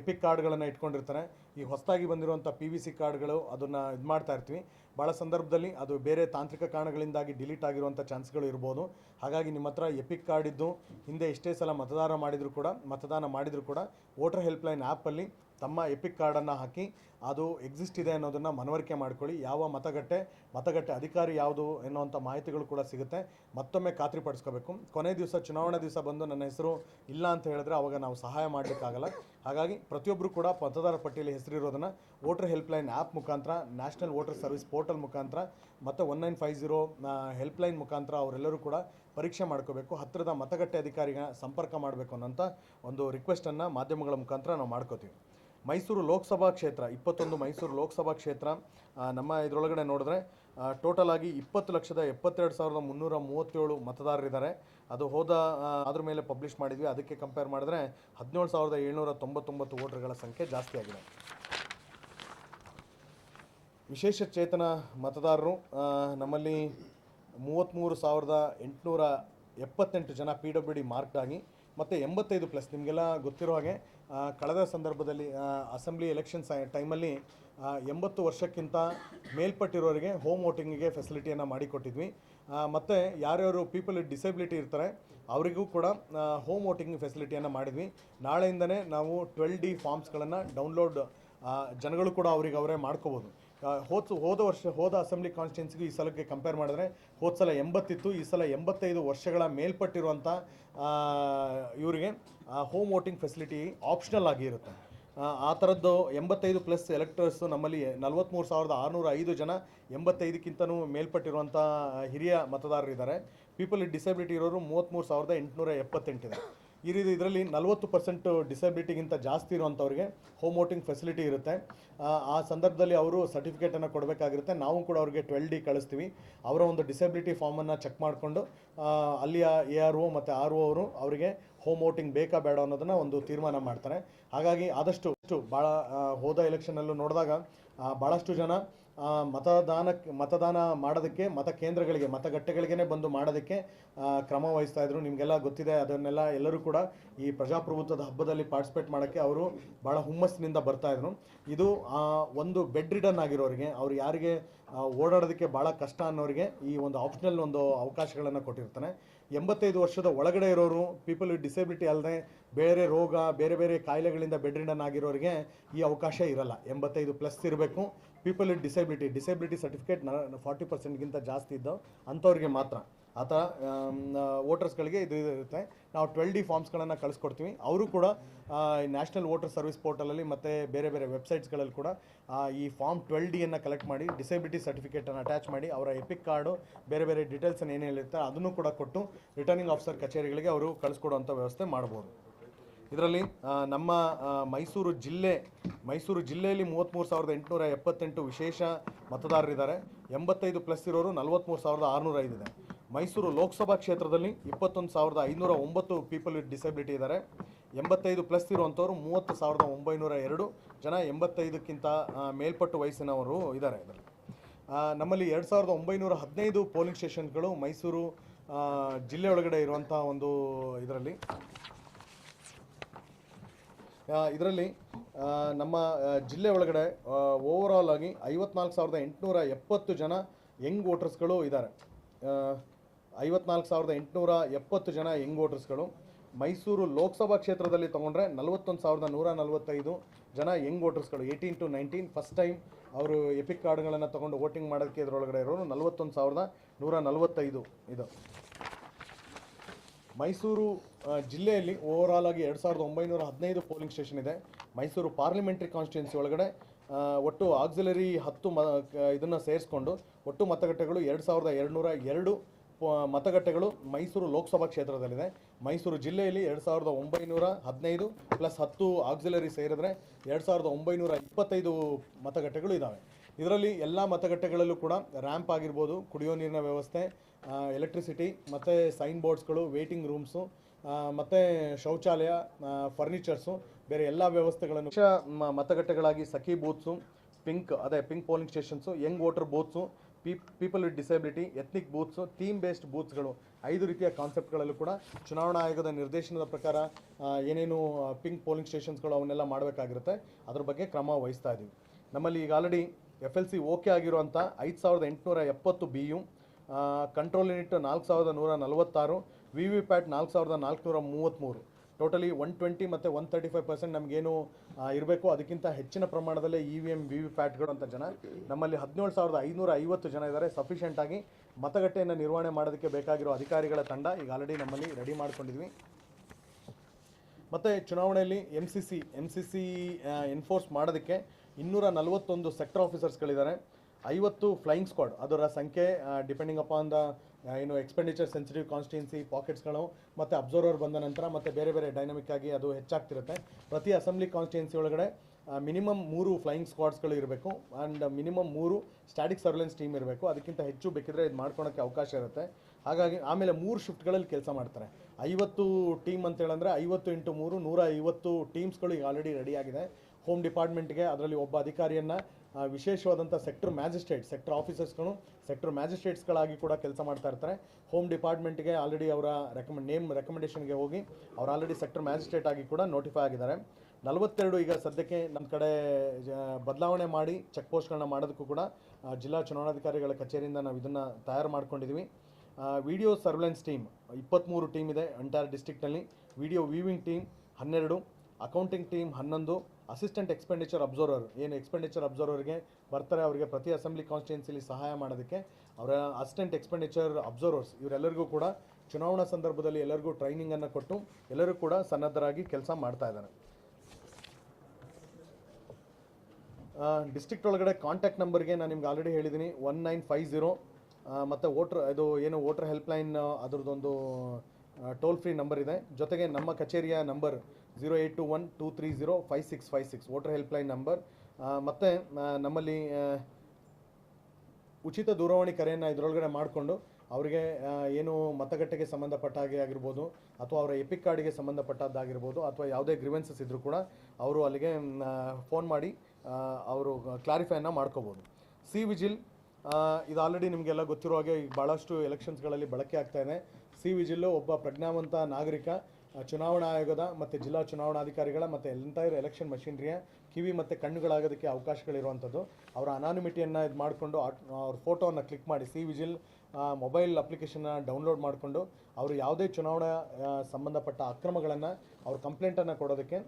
ಎಪಿಕ್ ಕಾರ್ಡ್ಗಳನ್ನು ಇಟ್ಕೊಂಡಿರ್ತಾರೆ. ಈ ಹೊಸದಾಗಿ ಬಂದಿರುವಂಥ ಪಿ ವಿ ಸಿ ಕಾರ್ಡ್ಗಳು ಅದನ್ನು ಇದು ಮಾಡ್ತಾ ಇರ್ತೀವಿ. ಭಾಳ ಸಂದರ್ಭದಲ್ಲಿ ಅದು ಬೇರೆ ತಾಂತ್ರಿಕ ಕಾರಣಗಳಿಂದಾಗಿ ಡಿಲೀಟ್ ಆಗಿರುವಂಥ ಚಾನ್ಸ್ಗಳು ಇರ್ಬೋದು. ಹಾಗಾಗಿ ನಿಮ್ಮ ಹತ್ರ ಎಪಿಕ್ ಕಾರ್ಡ್ ಇದ್ದು ಹಿಂದೆ ಎಷ್ಟೇ ಸಲ ಮತದಾನ ಮಾಡಿದರೂ ಕೂಡ, ಮತದಾನ ಮಾಡಿದರೂ ಕೂಡ, ವೋಟರ್ ಹೆಲ್ಪ್ಲೈನ್ ಆ್ಯಪಲ್ಲಿ ತಮ್ಮ ಎಪಿಕ್ ಕಾರ್ಡನ್ನು ಹಾಕಿ ಅದು ಎಕ್ಸಿಸ್ಟ್ ಇದೆ ಅನ್ನೋದನ್ನು ಮನವರಿಕೆ ಮಾಡ್ಕೊಳ್ಳಿ. ಯಾವ ಮತಗಟ್ಟೆ ಮತಗಟ್ಟೆ ಅಧಿಕಾರಿ ಯಾವುದು ಎನ್ನುವಂಥ ಮಾಹಿತಿಗಳು ಕೂಡ ಸಿಗುತ್ತೆ. ಮತ್ತೊಮ್ಮೆ ಖಾತ್ರಿಪಡಿಸ್ಕೋಬೇಕು ಕೊನೆ ದಿವಸ, ಚುನಾವಣಾ ದಿವಸ ಬಂದು ನನ್ನ ಹೆಸರು ಇಲ್ಲ ಅಂತ ಹೇಳಿದ್ರೆ ಅವಾಗ ನಾವು ಸಹಾಯ ಮಾಡಲಿಕ್ಕಾಗಲ್ಲ. ಹಾಗಾಗಿ ಪ್ರತಿಯೊಬ್ಬರು ಕೂಡ ಮತದಾರ ಪಟ್ಟಿಯಲ್ಲಿ ಹೆಸರಿರೋದನ್ನು ವೋಟರ್ ಹೆಲ್ಪ್ಲೈನ್ ಆ್ಯಪ್ ಮುಖಾಂತರ, ನ್ಯಾಷನಲ್ ವೋಟರ್ ಸರ್ವಿಸ್ ಪೋರ್ಟಲ್ ಮುಖಾಂತರ ಮತ್ತು one nine five zero helpline ಮುಖಾಂತರ ಅವರೆಲ್ಲರೂ ಕೂಡ ಪರೀಕ್ಷೆ ಮಾಡ್ಕೋಬೇಕು. ಹತ್ತಿರದ ಮತಗಟ್ಟೆ ಅಧಿಕಾರಿಗೆ ಸಂಪರ್ಕ ಮಾಡಬೇಕು ಅನ್ನೋಂಥ ಒಂದು ರಿಕ್ವೆಸ್ಟನ್ನು ಮಾಧ್ಯಮಗಳ ಮುಖಾಂತರ ನಾವು ಮಾಡ್ಕೋತೀವಿ. ಮೈಸೂರು ಲೋಕಸಭಾ ಕ್ಷೇತ್ರ, ಇಪ್ಪತ್ತೊಂದು ಮೈಸೂರು ಲೋಕಸಭಾ ಕ್ಷೇತ್ರ ನಮ್ಮ ಇದರೊಳಗಡೆ ನೋಡಿದ್ರೆ ಟೋಟಲ್ ಆಗಿ ಇಪ್ಪತ್ತು ಲಕ್ಷದ ಎಪ್ಪತ್ತೆರಡು ಸಾವಿರದ ಮುನ್ನೂರ ಮೂವತ್ತೇಳು ಮತದಾರರಿದ್ದಾರೆ ಅದು ಹೋದ ಅದ್ರ ಮೇಲೆ ಪಬ್ಲಿಷ್ ಮಾಡಿದ್ವಿ. ಅದಕ್ಕೆ ಕಂಪೇರ್ ಮಾಡಿದ್ರೆ ಹದಿನೇಳು ಸಾವಿರದ ಏಳ್ನೂರ ತೊಂಬತ್ತೊಂಬತ್ತು ವೋಟರ್ಗಳ ಸಂಖ್ಯೆ ಜಾಸ್ತಿ ಆಗಿದೆ. ವಿಶೇಷ ಚೇತನ ಮತದಾರರು ನಮ್ಮಲ್ಲಿ ಮೂವತ್ತ್ಮೂರು ಸಾವಿರದ ಎಂಟುನೂರ ಎಪ್ಪತ್ತೆಂಟು ಜನ ಪಿ ಡಬ್ಲ್ಯೂ ಡಿ ಮಾರ್ಕ್ಡ್ ಆಗಿ, ಮತ್ತು ಎಂಬತ್ತೈದು ಪ್ಲಸ್ ನಿಮಗೆಲ್ಲ ಗೊತ್ತಿರೋ ಹಾಗೆ ಕಳೆದ ಸಂದರ್ಭದಲ್ಲಿ ಅಸೆಂಬ್ಲಿ ಎಲೆಕ್ಷನ್ಸ್ ಟೈಮಲ್ಲಿ ಎಂಬತ್ತು ವರ್ಷಕ್ಕಿಂತ ಮೇಲ್ಪಟ್ಟಿರೋರಿಗೆ ಹೋಮ್ ವೋಟಿಂಗಿಗೆ ಫೆಸಿಲಿಟಿಯನ್ನು ಮಾಡಿಕೊಟ್ಟಿದ್ವಿ. ಮತ್ತು ಯಾರ್ಯಾರು ಪೀಪಲ್ ವಿತ್ ಡಿಸೇಬಿಲಿಟಿ ಇರ್ತಾರೆ, ಅವರಿಗೂ ಕೂಡ ಹೋಮ್ ವೋಟಿಂಗ್ ಫೆಸಿಲಿಟಿಯನ್ನು ಮಾಡಿದ್ವಿ. ನಾಳೆಯಿಂದನೇ ನಾವು ಟ್ವೆಲ್ ಡಿ ಫಾರ್ಮ್ಸ್ಗಳನ್ನು ಡೌನ್ಲೋಡ್ ಜನಗಳು ಕೂಡ ಅವ್ರಿಗೆ ಅವರೇ ಮಾಡ್ಕೋಬೋದು. ಹೋದ ಹೋದ ವರ್ಷ ಹೋದ ಅಸೆಂಬ್ಲಿ ಕಾನ್ಸ್ಟಿಟ್ಯೂನ್ಸಿಗೂ ಈ ಸಲಕ್ಕೆ ಕಂಪೇರ್ ಮಾಡಿದ್ರೆ ಹೋದ ಸಲ ಎಂಬತ್ತಿತ್ತು ಈ ಸಲ ಎಂಬತ್ತೈದು ವರ್ಷಗಳ ಮೇಲ್ಪಟ್ಟಿರುವಂಥ ಇವರಿಗೆ ಹೋಮ್ ವೋಟಿಂಗ್ ಫೆಸಿಲಿಟಿ ಆಪ್ಷನಲ್ ಆಗಿ ಇರುತ್ತೆ. ಆ, ಥರದ್ದು ಎಂಬತ್ತೈದು ಪ್ಲಸ್ ಎಲೆಕ್ಟರ್ಸು ನಮ್ಮಲ್ಲಿ ನಲವತ್ತ್ಮೂರು ಸಾವಿರದ ಆರುನೂರ ಐದು ಜನ ಎಂಬತ್ತೈದಕ್ಕಿಂತನೂ ಮೇಲ್ಪಟ್ಟಿರುವಂಥ ಹಿರಿಯ ಮತದಾರರಿದ್ದಾರೆ. ಪೀಪಲ್ ವಿತ್ ಡಿಸಬಿಲಿಟಿ ಇರೋರು ಮೂವತ್ತ್ಮೂರು ಸಾವಿರದ ಎಂಟುನೂರ ಎಪ್ಪತ್ತೆಂಟಿದೆ. ಈ ರೀತಿ ಇದರಲ್ಲಿ ನಲವತ್ತು ಪರ್ಸೆಂಟ್ ಡಿಸಬಿಲಿಟಿಗಿಂತ ಜಾಸ್ತಿ ಇರುವಂಥವ್ರಿಗೆ ಹೋಮ್ ವೋಟಿಂಗ್ ಫೆಸಿಲಿಟಿ ಇರುತ್ತೆ. ಆ, ಸಂದರ್ಭದಲ್ಲಿ ಅವರು ಸರ್ಟಿಫಿಕೇಟನ್ನು ಕೊಡಬೇಕಾಗಿರುತ್ತೆ. ನಾವು ಕೂಡ ಅವ್ರಿಗೆ ಟ್ವೆಲ್ ಡಿ ಕಳಿಸ್ತೀವಿ. ಅವರ ಒಂದು ಡಿಸಬಿಲಿಟಿ ಫಾರ್ಮನ್ನು ಚೆಕ್ ಮಾಡಿಕೊಂಡು ಅಲ್ಲಿಯ ಎ ಆರ್ ಒ ಮತ್ತು ಆರ್ ಒ ಅವರು ಅವರಿಗೆ ಹೋಮ್ ವೋಟಿಂಗ್ ಬೇಕಾ ಬೇಡ ಅನ್ನೋದನ್ನು ಒಂದು ತೀರ್ಮಾನ ಮಾಡ್ತಾರೆ. ಹಾಗಾಗಿ ಆದಷ್ಟು ಭಾಳ ಹೋದ ಎಲೆಕ್ಷನಲ್ಲೂ ನೋಡಿದಾಗ ಭಾಳಷ್ಟು ಜನ ಮತದಾನಕ್ಕೆ, ಮತದಾನ ಮಾಡೋದಕ್ಕೆ, ಮತ ಕೇಂದ್ರಗಳಿಗೆ ಮತಗಟ್ಟೆಗಳಿಗೇ ಬಂದು ಮಾಡೋದಕ್ಕೆ ಕ್ರಮ ವಹಿಸ್ತಾ ಇದ್ರು. ನಿಮಗೆಲ್ಲ ಗೊತ್ತಿದೆ, ಅದನ್ನೆಲ್ಲ ಎಲ್ಲರೂ ಕೂಡ ಈ ಪ್ರಜಾಪ್ರಭುತ್ವದ ಹಬ್ಬದಲ್ಲಿ ಪಾರ್ಟಿಸಿಪೇಟ್ ಮಾಡೋಕ್ಕೆ ಅವರು ಭಾಳ ಹುಮ್ಮಸ್ಸಿನಿಂದ ಬರ್ತಾ ಇದ್ರು. ಇದು ಒಂದು ಬೆಡ್ ರಿಡನ್ ಆಗಿರೋರಿಗೆ, ಅವ್ರು ಯಾರಿಗೆ ಓಡಾಡೋದಕ್ಕೆ ಭಾಳ ಕಷ್ಟ ಅನ್ನೋರಿಗೆ ಈ ಒಂದು ಆಪ್ಷನಲ್ ಒಂದು ಅವಕಾಶಗಳನ್ನು ಕೊಟ್ಟಿರ್ತಾನೆ. ಎಂಬತ್ತೈದು ವರ್ಷದ ಒಳಗಡೆ ಇರೋರು ಪೀಪಲ್ ವಿತ್ ಡಿಸೆಬಿಲಿಟಿ ಅಲ್ಲದೆ ಬೇರೆ ರೋಗ, ಬೇರೆ ಬೇರೆ ಕಾಯಿಲೆಗಳಿಂದ ಬೆಡ್ ರಿಡನ್ ಆಗಿರೋರಿಗೆ ಈ ಅವಕಾಶ ಇರಲ್ಲ. ಎಂಬತ್ತೈದು ಪ್ಲಸ್ ಇರಬೇಕು. People with disability disability certificate forty ಪರ್ಸೆಂಟ್ಗಿಂತ ಜಾಸ್ತಿ ಇದ್ದವು ಅಂಥವ್ರಿಗೆ ಮಾತ್ರ. ಆ ಥರ ವೋಟರ್ಸ್ಗಳಿಗೆ ಇದು ಇರುತ್ತೆ. ನಾವು ಟ್ವೆಲ್ ಡಿ ಫಾರ್ಮ್ಸ್ಗಳನ್ನು ಕಳಿಸ್ಕೊಡ್ತೀವಿ. ಅವರು ಕೂಡ ನ್ಯಾಷನಲ್ ವೋಟರ್ ಸರ್ವಿಸ್ ಪೋರ್ಟಲಲ್ಲಿ ಮತ್ತು ಬೇರೆ ಬೇರೆ ವೆಬ್ಸೈಟ್ಸ್ಗಳಲ್ಲಿ ಕೂಡ ಈ ಫಾರ್ಮ್ ಟ್ವೆಲ್ ಡಿಯನ್ನು ಕಲೆಕ್ಟ್ ಮಾಡಿ ಡಿಸೇಬಿಲಿಟಿ ಸರ್ಟಿಫಿಕೇಟನ್ನು ಅಟ್ಯಾಚ್ ಮಾಡಿ, ಅವರ ಎಪಿಕ್ ಕಾರ್ಡು, ಬೇರೆ ಬೇರೆ ಡೀಟೇಲ್ಸನ್ನು ಏನೇನಿರುತ್ತೆ ಅದನ್ನು ಕೂಡ ಕೊಟ್ಟು ರಿಟರ್ನಿಂಗ್ ಆಫೀಸರ್ ಕಚೇರಿಗಳಿಗೆ ಅವರು ಕಳಿಸ್ಕೊಡುವಂಥ ವ್ಯವಸ್ಥೆ ಮಾಡ್ಬೋದು. ಇದರಲ್ಲಿ ನಮ್ಮ ಮೈಸೂರು ಜಿಲ್ಲೆ ಮೈಸೂರು ಜಿಲ್ಲೆಯಲ್ಲಿ ಮೂವತ್ತ್ಮೂರು ಸಾವಿರದ ಎಂಟುನೂರ ಎಪ್ಪತ್ತೆಂಟು ವಿಶೇಷ ಮತದಾರರಿದ್ದಾರೆ. ಎಂಬತ್ತೈದು ಪ್ಲಸ್ ಇರೋರು ನಲವತ್ತ್ಮೂರು ಸಾವಿರದ ಆರುನೂರ ಐದಿದೆ ಮೈಸೂರು ಲೋಕಸಭಾ ಕ್ಷೇತ್ರದಲ್ಲಿ ಇಪ್ಪತ್ತೊಂದು ಸಾವಿರದ ಐನೂರ ಒಂಬತ್ತು ಪೀಪಲ್ ವಿತ್ ಡಿಸಬಿಲಿಟಿ ಇದ್ದಾರೆ. ಎಂಬತ್ತೈದು ಪ್ಲಸ್ ಇರುವಂಥವ್ರು ಮೂವತ್ತು ಸಾವಿರದ ಒಂಬೈನೂರ ಎರಡು ಜನ ಎಂಬತ್ತೈದಕ್ಕಿಂತ ಮೇಲ್ಪಟ್ಟು ವಯಸ್ಸಿನವರು ಇದ್ದಾರೆ ಇದರಲ್ಲಿ. ನಮ್ಮಲ್ಲಿ ಎರಡು ಸಾವಿರದ ಒಂಬೈನೂರ ಹದಿನೈದು ಪೋಲಿಂಗ್ ಸ್ಟೇಷನ್ಗಳು ಮೈಸೂರು ಜಿಲ್ಲೆಯೊಳಗಡೆ ಇರುವಂಥ ಒಂದು ಇದರಲ್ಲಿ. ಇದರಲ್ಲಿ ನಮ್ಮ ಜಿಲ್ಲೆ ಒಳಗಡೆ ಓವರಾಲ್ ಆಗಿ ಐವತ್ನಾಲ್ಕು ಸಾವಿರದ ಎಂಟುನೂರ ಎಪ್ಪತ್ತು ಜನ ಯಂಗ್ ವೋಟರ್ಸ್ಗಳು ಇದ್ದಾರೆ. ಐವತ್ನಾಲ್ಕು ಸಾವಿರದ ಎಂಟುನೂರ ಎಪ್ಪತ್ತು ಜನ ಯಂಗ್ ವೋಟರ್ಸ್ಗಳು ಮೈಸೂರು ಲೋಕಸಭಾ ಕ್ಷೇತ್ರದಲ್ಲಿ ತೊಗೊಂಡ್ರೆ ನಲವತ್ತೊಂದು ಸಾವಿರದ ನೂರ ನಲವತ್ತೈದು ಜನ young ವೋಟರ್ಸ್ಗಳು eighteen to nineteen first time ಅವರು ಎಪಿಕ್ ಕಾರ್ಡ್ಗಳನ್ನು ತೊಗೊಂಡು ವೋಟಿಂಗ್ ಮಾಡೋದಕ್ಕೆ ಇದರೊಳಗಡೆ ಇರೋರು ನಲವತ್ತೊಂದು ಸಾವಿರದ ನೂರ ನಲವತ್ತೈದು ಇದು. ಮೈಸೂರು ಜಿಲ್ಲೆಯಲ್ಲಿ ಓವರಾಲ್ ಆಗಿ ಎರಡು ಸಾವಿರದ ಒಂಬೈನೂರ ಹದಿನೈದು ಪೋಲಿಂಗ್ ಸ್ಟೇಷನ್ ಇದೆ. ಮೈಸೂರು ಪಾರ್ಲಿಮೆಂಟ್ರಿ ಕಾನ್ಸ್ಟಿಟ್ಯೂನ್ಸಿ ಒಳಗಡೆ ಒಟ್ಟು ಆಕ್ಸಿಲರಿ ಹತ್ತು ಮ ಇದನ್ನು ಸೇರಿಸ್ಕೊಂಡು ಒಟ್ಟು ಮತಗಟ್ಟೆಗಳು ಎರಡು ಸಾವಿರದ ಎರಡುನೂರ ಎರಡು ಮತಗಟ್ಟೆಗಳು ಮೈಸೂರು ಲೋಕಸಭಾ ಕ್ಷೇತ್ರದಲ್ಲಿದೆ. ಮೈಸೂರು ಜಿಲ್ಲೆಯಲ್ಲಿ ಎರಡು ಸಾವಿರದ ಒಂಬೈನೂರ ಹದಿನೈದು ಪ್ಲಸ್ ಹತ್ತು ಆಕ್ಸಿಲರಿ ಸೇರಿದ್ರೆ ಎರಡು ಸಾವಿರದ ಒಂಬೈನೂರ ಇಪ್ಪತ್ತೈದು ಮತಗಟ್ಟೆಗಳು ಇದ್ದಾವೆ ಇದರಲ್ಲಿ ಎಲ್ಲ ಮತಗಟ್ಟೆಗಳಲ್ಲೂ ಕೂಡ ರ್ಯಾಂಪ್ ಆಗಿರ್ಬೋದು, ಕುಡಿಯೋ ನೀರಿನ ವ್ಯವಸ್ಥೆ ಎಲೆಕ್ಟ್ರಿಸಿಟಿ ಮತ್ತು ಸೈನ್ ಬೋರ್ಡ್ಸ್ಗಳು ವೇಟಿಂಗ್ ರೂಮ್ಸು ಮತ್ತು ಶೌಚಾಲಯ ಫರ್ನಿಚರ್ಸು ಬೇರೆ ಎಲ್ಲ ವ್ಯವಸ್ಥೆಗಳನ್ನು ಮತಗಟ್ಟೆಗಳಾಗಿ ಸಖಿ ಬೂತ್ಸು ಪಿಂಕ್ ಅದೇ pink polling stations young voter booths peep people with disability ethnic booths theme based ಬೂತ್ಸ್ಗಳು ಐದು ರೀತಿಯ ಕಾನ್ಸೆಪ್ಟ್ಗಳಲ್ಲೂ ಕೂಡ ಚುನಾವಣಾ ಆಯೋಗದ ನಿರ್ದೇಶನದ ಪ್ರಕಾರ ಏನೇನು ಪಿಂಕ್ ಪೋಲಿಂಗ್ ಸ್ಟೇಷನ್ಸ್ಗಳು ಅವನ್ನೆಲ್ಲ ಮಾಡಬೇಕಾಗಿರುತ್ತೆ. ಅದ್ರ ಬಗ್ಗೆ ಕ್ರಮ ವಹಿಸ್ತಾ ಇದ್ದೀವಿ ನಮ್ಮಲ್ಲಿ ಈಗ already F L C okay ಆಗಿರುವಂಥ ಐದು ಸಾವಿರದ ಎಂಟುನೂರ ಎಪ್ಪತ್ತು ಬಿ ಯು ಕಂಟ್ರೋಲ್ ಯೂನಿಟ್ ನಾಲ್ಕು ಸಾವಿರದ ನೂರ ನಲವತ್ತಾರು ವಿ ವಿ ಪ್ಯಾಟ್ ನಾಲ್ಕು ಸಾವಿರದ ನಾಲ್ಕುನೂರ ಮೂವತ್ತ್ಮೂರು. ಟೋಟಲಿ ಒನ್ ಟ್ವೆಂಟಿ ಮತ್ತು ಒನ್ ತರ್ಟಿ ಫೈವ್ ಪರ್ಸೆಂಟ್ ನಮಗೇನು ಇರಬೇಕು. ಅದಕ್ಕಿಂತ ಹೆಚ್ಚಿನ ಪ್ರಮಾಣದಲ್ಲಿ E V M V V ಪ್ಯಾಟ್ಗಳು ಅಂತ ಜನ. ನಮ್ಮಲ್ಲಿ ಹದಿನೇಳು ಸಾವಿರದ ಐನೂರ ಐವತ್ತು ಜನ ಇದ್ದಾರೆ. ಸಫಿಷಿಯೆಂಟಾಗಿ ಮತಗಟ್ಟೆಯನ್ನು ನಿರ್ವಹಣೆ ಮಾಡೋದಕ್ಕೆ ಬೇಕಾಗಿರೋ ಅಧಿಕಾರಿಗಳ ತಂಡ ಈಗ ಆಲ್ರೆಡಿ ನಮ್ಮಲ್ಲಿ ರೆಡಿ ಮಾಡ್ಕೊಂಡಿದ್ವಿ. ಮತ್ತು ಚುನಾವಣೆಯಲ್ಲಿ M C C M C C enforce ಮಾಡೋದಕ್ಕೆ ಇನ್ನೂರ ನಲವತ್ತೊಂದು ಸೆಕ್ಟರ್ ಆಫೀಸರ್ಸ್ಗಳಿದ್ದಾರೆ ಐವತ್ತು ಫ್ಲೈಯಿಂಗ್ ಸ್ಕ್ವಾಡ್ ಅದರ ಸಂಖ್ಯೆ ಡಿಪೆಂಡಿಂಗ್ ಅಪಾನ್ ದ ಏನು ಎಕ್ಸ್ಪೆಂಡಿಚರ್ ಸೆನ್ಸಿಟಿವ್ ಕಾನ್ಸ್ಟಿಟ್ಯೂನ್ಸಿ ಪಾಕೆಟ್ಸ್ಗಳು ಮತ್ತು ಅಬ್ಸರ್ವರ್ ಬಂದ ನಂತರ ಮತ್ತು ಬೇರೆ ಬೇರೆ ಡೈನಮಿಕ್ ಆಗಿ ಅದು ಹೆಚ್ಚಾಗ್ತಿರುತ್ತೆ. ಪ್ರತಿ ಅಸೆಂಬ್ಲಿ ಕಾನ್ಸ್ಟಿಟ್ಯೂನ್ಸಿ ಒಳಗಡೆ ಮಿನಿಮಮ್ ಮೂರು ಫ್ಲೈಯಿಂಗ್ ಸ್ಕ್ವಾಡ್ಸ್ಗಳು ಇರಬೇಕು. ಆ್ಯಂಡ್ ಮಿನಿಮಮ್ ಮೂರು ಸ್ಟ್ಯಾಟಿಕ್ ಸರ್ವೆಲೆನ್ಸ್ ಟೀಮ್ ಇರಬೇಕು. ಅದಕ್ಕಿಂತ ಹೆಚ್ಚು ಬೇಕಿದ್ರೆ ಇದು ಮಾಡ್ಕೊಳೋಕ್ಕೆ ಅವಕಾಶ ಇರುತ್ತೆ. ಹಾಗಾಗಿ ಆಮೇಲೆ ಮೂರು ಶಿಫ್ಟ್ಗಳಲ್ಲಿ ಕೆಲಸ ಮಾಡ್ತಾರೆ. ಐವತ್ತು ಟೀಮ್ ಅಂತ ಹೇಳಂದ್ರೆ ಐವತ್ತು ಇಂಟು ಮೂರು ನೂರ ಐವತ್ತು ಟೀಮ್ಸ್ಗಳು ಈಗ ಆಲ್ರೆಡಿ ರೆಡಿಯಾಗಿದೆ ಹೋಮ್ ಡಿಪಾರ್ಟ್ಮೆಂಟ್ಗೆ ಅದರಲ್ಲಿ ಒಬ್ಬ ಅಧಿಕಾರಿಯನ್ನು ವಿಶೇಷವಾದಂಥ ಸೆಕ್ಟರ್ ಮ್ಯಾಜಿಸ್ಟ್ರೇಟ್ ಸೆಕ್ಟರ್ ಆಫೀಸರ್ಸ್ಗಳು ಸೆಕ್ಟರ್ ಮ್ಯಾಜಿಸ್ಟ್ರೇಟ್ಸ್ಗಳಾಗಿ ಕೂಡ ಕೆಲಸ ಮಾಡ್ತಾ ಇರ್ತಾರೆ. ಹೋಮ್ ಡಿಪಾರ್ಟ್ಮೆಂಟ್ಗೆ ಆಲ್ರೆಡಿ ಅವರ ರೆಕಮೆಂಡ್ ನೇಮ್ ರೆಕಮೆಂಡೇಷನ್ಗೆ ಹೋಗಿ ಅವ್ರು ಆಲ್ರೆಡಿ ಸೆಕ್ಟರ್ ಮ್ಯಾಜಿಸ್ಟ್ರೇಟ್ ಆಗಿ ಕೂಡ ನೋಟಿಫೈ ಆಗಿದ್ದಾರೆ. ನಲವತ್ತೆರಡು ಈಗ ಸದ್ಯಕ್ಕೆ ನಮ್ಮ ಕಡೆ ಬದಲಾವಣೆ ಮಾಡಿ ಚೆಕ್ ಪೋಸ್ಟ್ಗಳನ್ನ ಮಾಡೋದಕ್ಕೂ ಕೂಡ ಜಿಲ್ಲಾ ಚುನಾವಣಾಧಿಕಾರಿಗಳ ಕಚೇರಿಯಿಂದ ನಾವು ಇದನ್ನು ತಯಾರು ಮಾಡ್ಕೊಂಡಿದ್ದೀವಿ ವಿಡಿಯೋ ಸರ್ವೆಲೆನ್ಸ್ ಟೀಮ್ ಇಪ್ಪತ್ತ್ಮೂರು ಟೀಮ್ ಇದೆ ಎಂಟೈರ್ ಡಿಸ್ಟಿಕ್ಟಲ್ಲಿ ವಿಡಿಯೋ ವೀವಿಂಗ್ ಟೀಮ್ ಹನ್ನೆರಡು ಅಕೌಂಟಿಂಗ್ ಟೀಮ್ ಹನ್ನೊಂದು ಅಸಿಸ್ಟೆಂಟ್ ಎಕ್ಸ್ಪೆಂಡಿಚರ್ ಅಬ್ಸರ್ವರ್ ಏನು ಎಕ್ಸ್ಪೆಂಡಿಚರ್ ಅಬ್ಸರ್ವರ್ಗೆ ಬರ್ತಾರೆ ಅವರಿಗೆ ಪ್ರತಿ ಅಸೆಂಬ್ಲಿ ಕಾನ್ಸ್ಟಿಟ್ಯೂನ್ಸಿಲಿ ಸಹಾಯ ಮಾಡೋದಕ್ಕೆ. ಅವರ ಅಸಿಸ್ಟೆಂಟ್ ಎಕ್ಸ್ಪೆಂಡಿಚರ್ ಅಬ್ಸರ್ವರ್ಸ್ ಇವರೆಲ್ಲರಿಗೂ ಕೂಡ ಚುನಾವಣಾ ಸಂದರ್ಭದಲ್ಲಿ ಎಲ್ಲರಿಗೂ ಟ್ರೈನಿಂಗನ್ನು ಕೊಟ್ಟು ಎಲ್ಲರೂ ಕೂಡ ಸನ್ನದ್ಧರಾಗಿ ಕೆಲಸ ಮಾಡ್ತಾ ಇದ್ದಾರೆ. ಡಿಸ್ಟ್ರಿಕ್ಟ್ ಒಳಗಡೆ ಕಾಂಟ್ಯಾಕ್ಟ್ ನಂಬರ್ಗೆ ನಾನು ನಿಮ್ಗೆ ಆಲ್ರೆಡಿ ಹೇಳಿದ್ದೀನಿ ಒನ್ ನೈನ್ ಫೈವ್ ಜೀರೋ ಮತ್ತು ವೋಟ್ರ್ ಇದು ಏನು ವೋಟ್ರ್ ಹೆಲ್ಪ್ಲೈನ್ ಅದರದ್ದೊಂದು ಟೋಲ್ ಫ್ರೀ ನಂಬರ್ ಇದೆ. ಜೊತೆಗೆ ನಮ್ಮ ಕಚೇರಿಯ number zero eight two one two three zero five six five six voter helpline number. ಮತ್ತು ನಮ್ಮಲ್ಲಿ ಉಚಿತ ದೂರವಾಣಿ ಕರೆಯನ್ನು ಇದರೊಳಗಡೆ ಮಾಡಿಕೊಂಡು ಅವರಿಗೆ ಏನು ಮತಗಟ್ಟೆಗೆ ಸಂಬಂಧಪಟ್ಟ ಹಾಗೆ ಆಗಿರ್ಬೋದು ಅಥವಾ ಅವರ ಎಪಿಕ್ ಕಾರ್ಡಿಗೆ ಸಂಬಂಧಪಟ್ಟದ್ದಾಗಿರ್ಬೋದು ಅಥವಾ ಯಾವುದೇ ಗ್ರಿವೆನ್ಸಸ್ ಇದ್ದರೂ ಕೂಡ ಅವರು ಅಲ್ಲಿಗೆ ಫೋನ್ ಮಾಡಿ ಅವರು ಕ್ಲಾರಿಫೈನ ಮಾಡ್ಕೋಬೋದು. ಸಿ ವಿಜಿಲ್ ಇದು ಆಲ್ರೆಡಿ ನಿಮಗೆಲ್ಲ ಗೊತ್ತಿರೋ ಹಾಗೆ ಭಾಳಷ್ಟು ಎಲೆಕ್ಷನ್ಸ್ಗಳಲ್ಲಿ ಬಳಕೆ ಆಗ್ತಾ ಇದೆ. ಸಿ ವಿಜಿಲ್ಲು ಒಬ್ಬ ಪ್ರಜ್ಞಾವಂತ ನಾಗರಿಕ ಚುನಾವಣಾ ಆಯೋಗದ ಮತ್ತು ಜಿಲ್ಲಾ ಚುನಾವಣಾಧಿಕಾರಿಗಳ ಮತ್ತು ಎಂಟೈರ್ ಎಲೆಕ್ಷನ್ ಮಷಿನ್ರಿಯ ಕಿವಿ ಮತ್ತು ಕಣ್ಣುಗಳಾಗೋದಕ್ಕೆ ಅವಕಾಶಗಳಿರುವಂಥದ್ದು. ಅವರ ಅನಾನಿಮಿಟಿಯನ್ನು ಇದು ಮಾಡಿಕೊಂಡು ಅವ್ರ ಫೋಟೋವನ್ನು ಕ್ಲಿಕ್ ಮಾಡಿ ಸಿ ವಿಜಿಲ್ ಮೊಬೈಲ್ ಅಪ್ಲಿಕೇಶನ್ನ ಡೌನ್ಲೋಡ್ ಮಾಡಿಕೊಂಡು ಅವರು ಯಾವುದೇ ಚುನಾವಣಾ ಸಂಬಂಧಪಟ್ಟ ಅಕ್ರಮಗಳನ್ನು ಅವ್ರ ಕಂಪ್ಲೇಂಟನ್ನು ಕೊಡೋದಕ್ಕೆ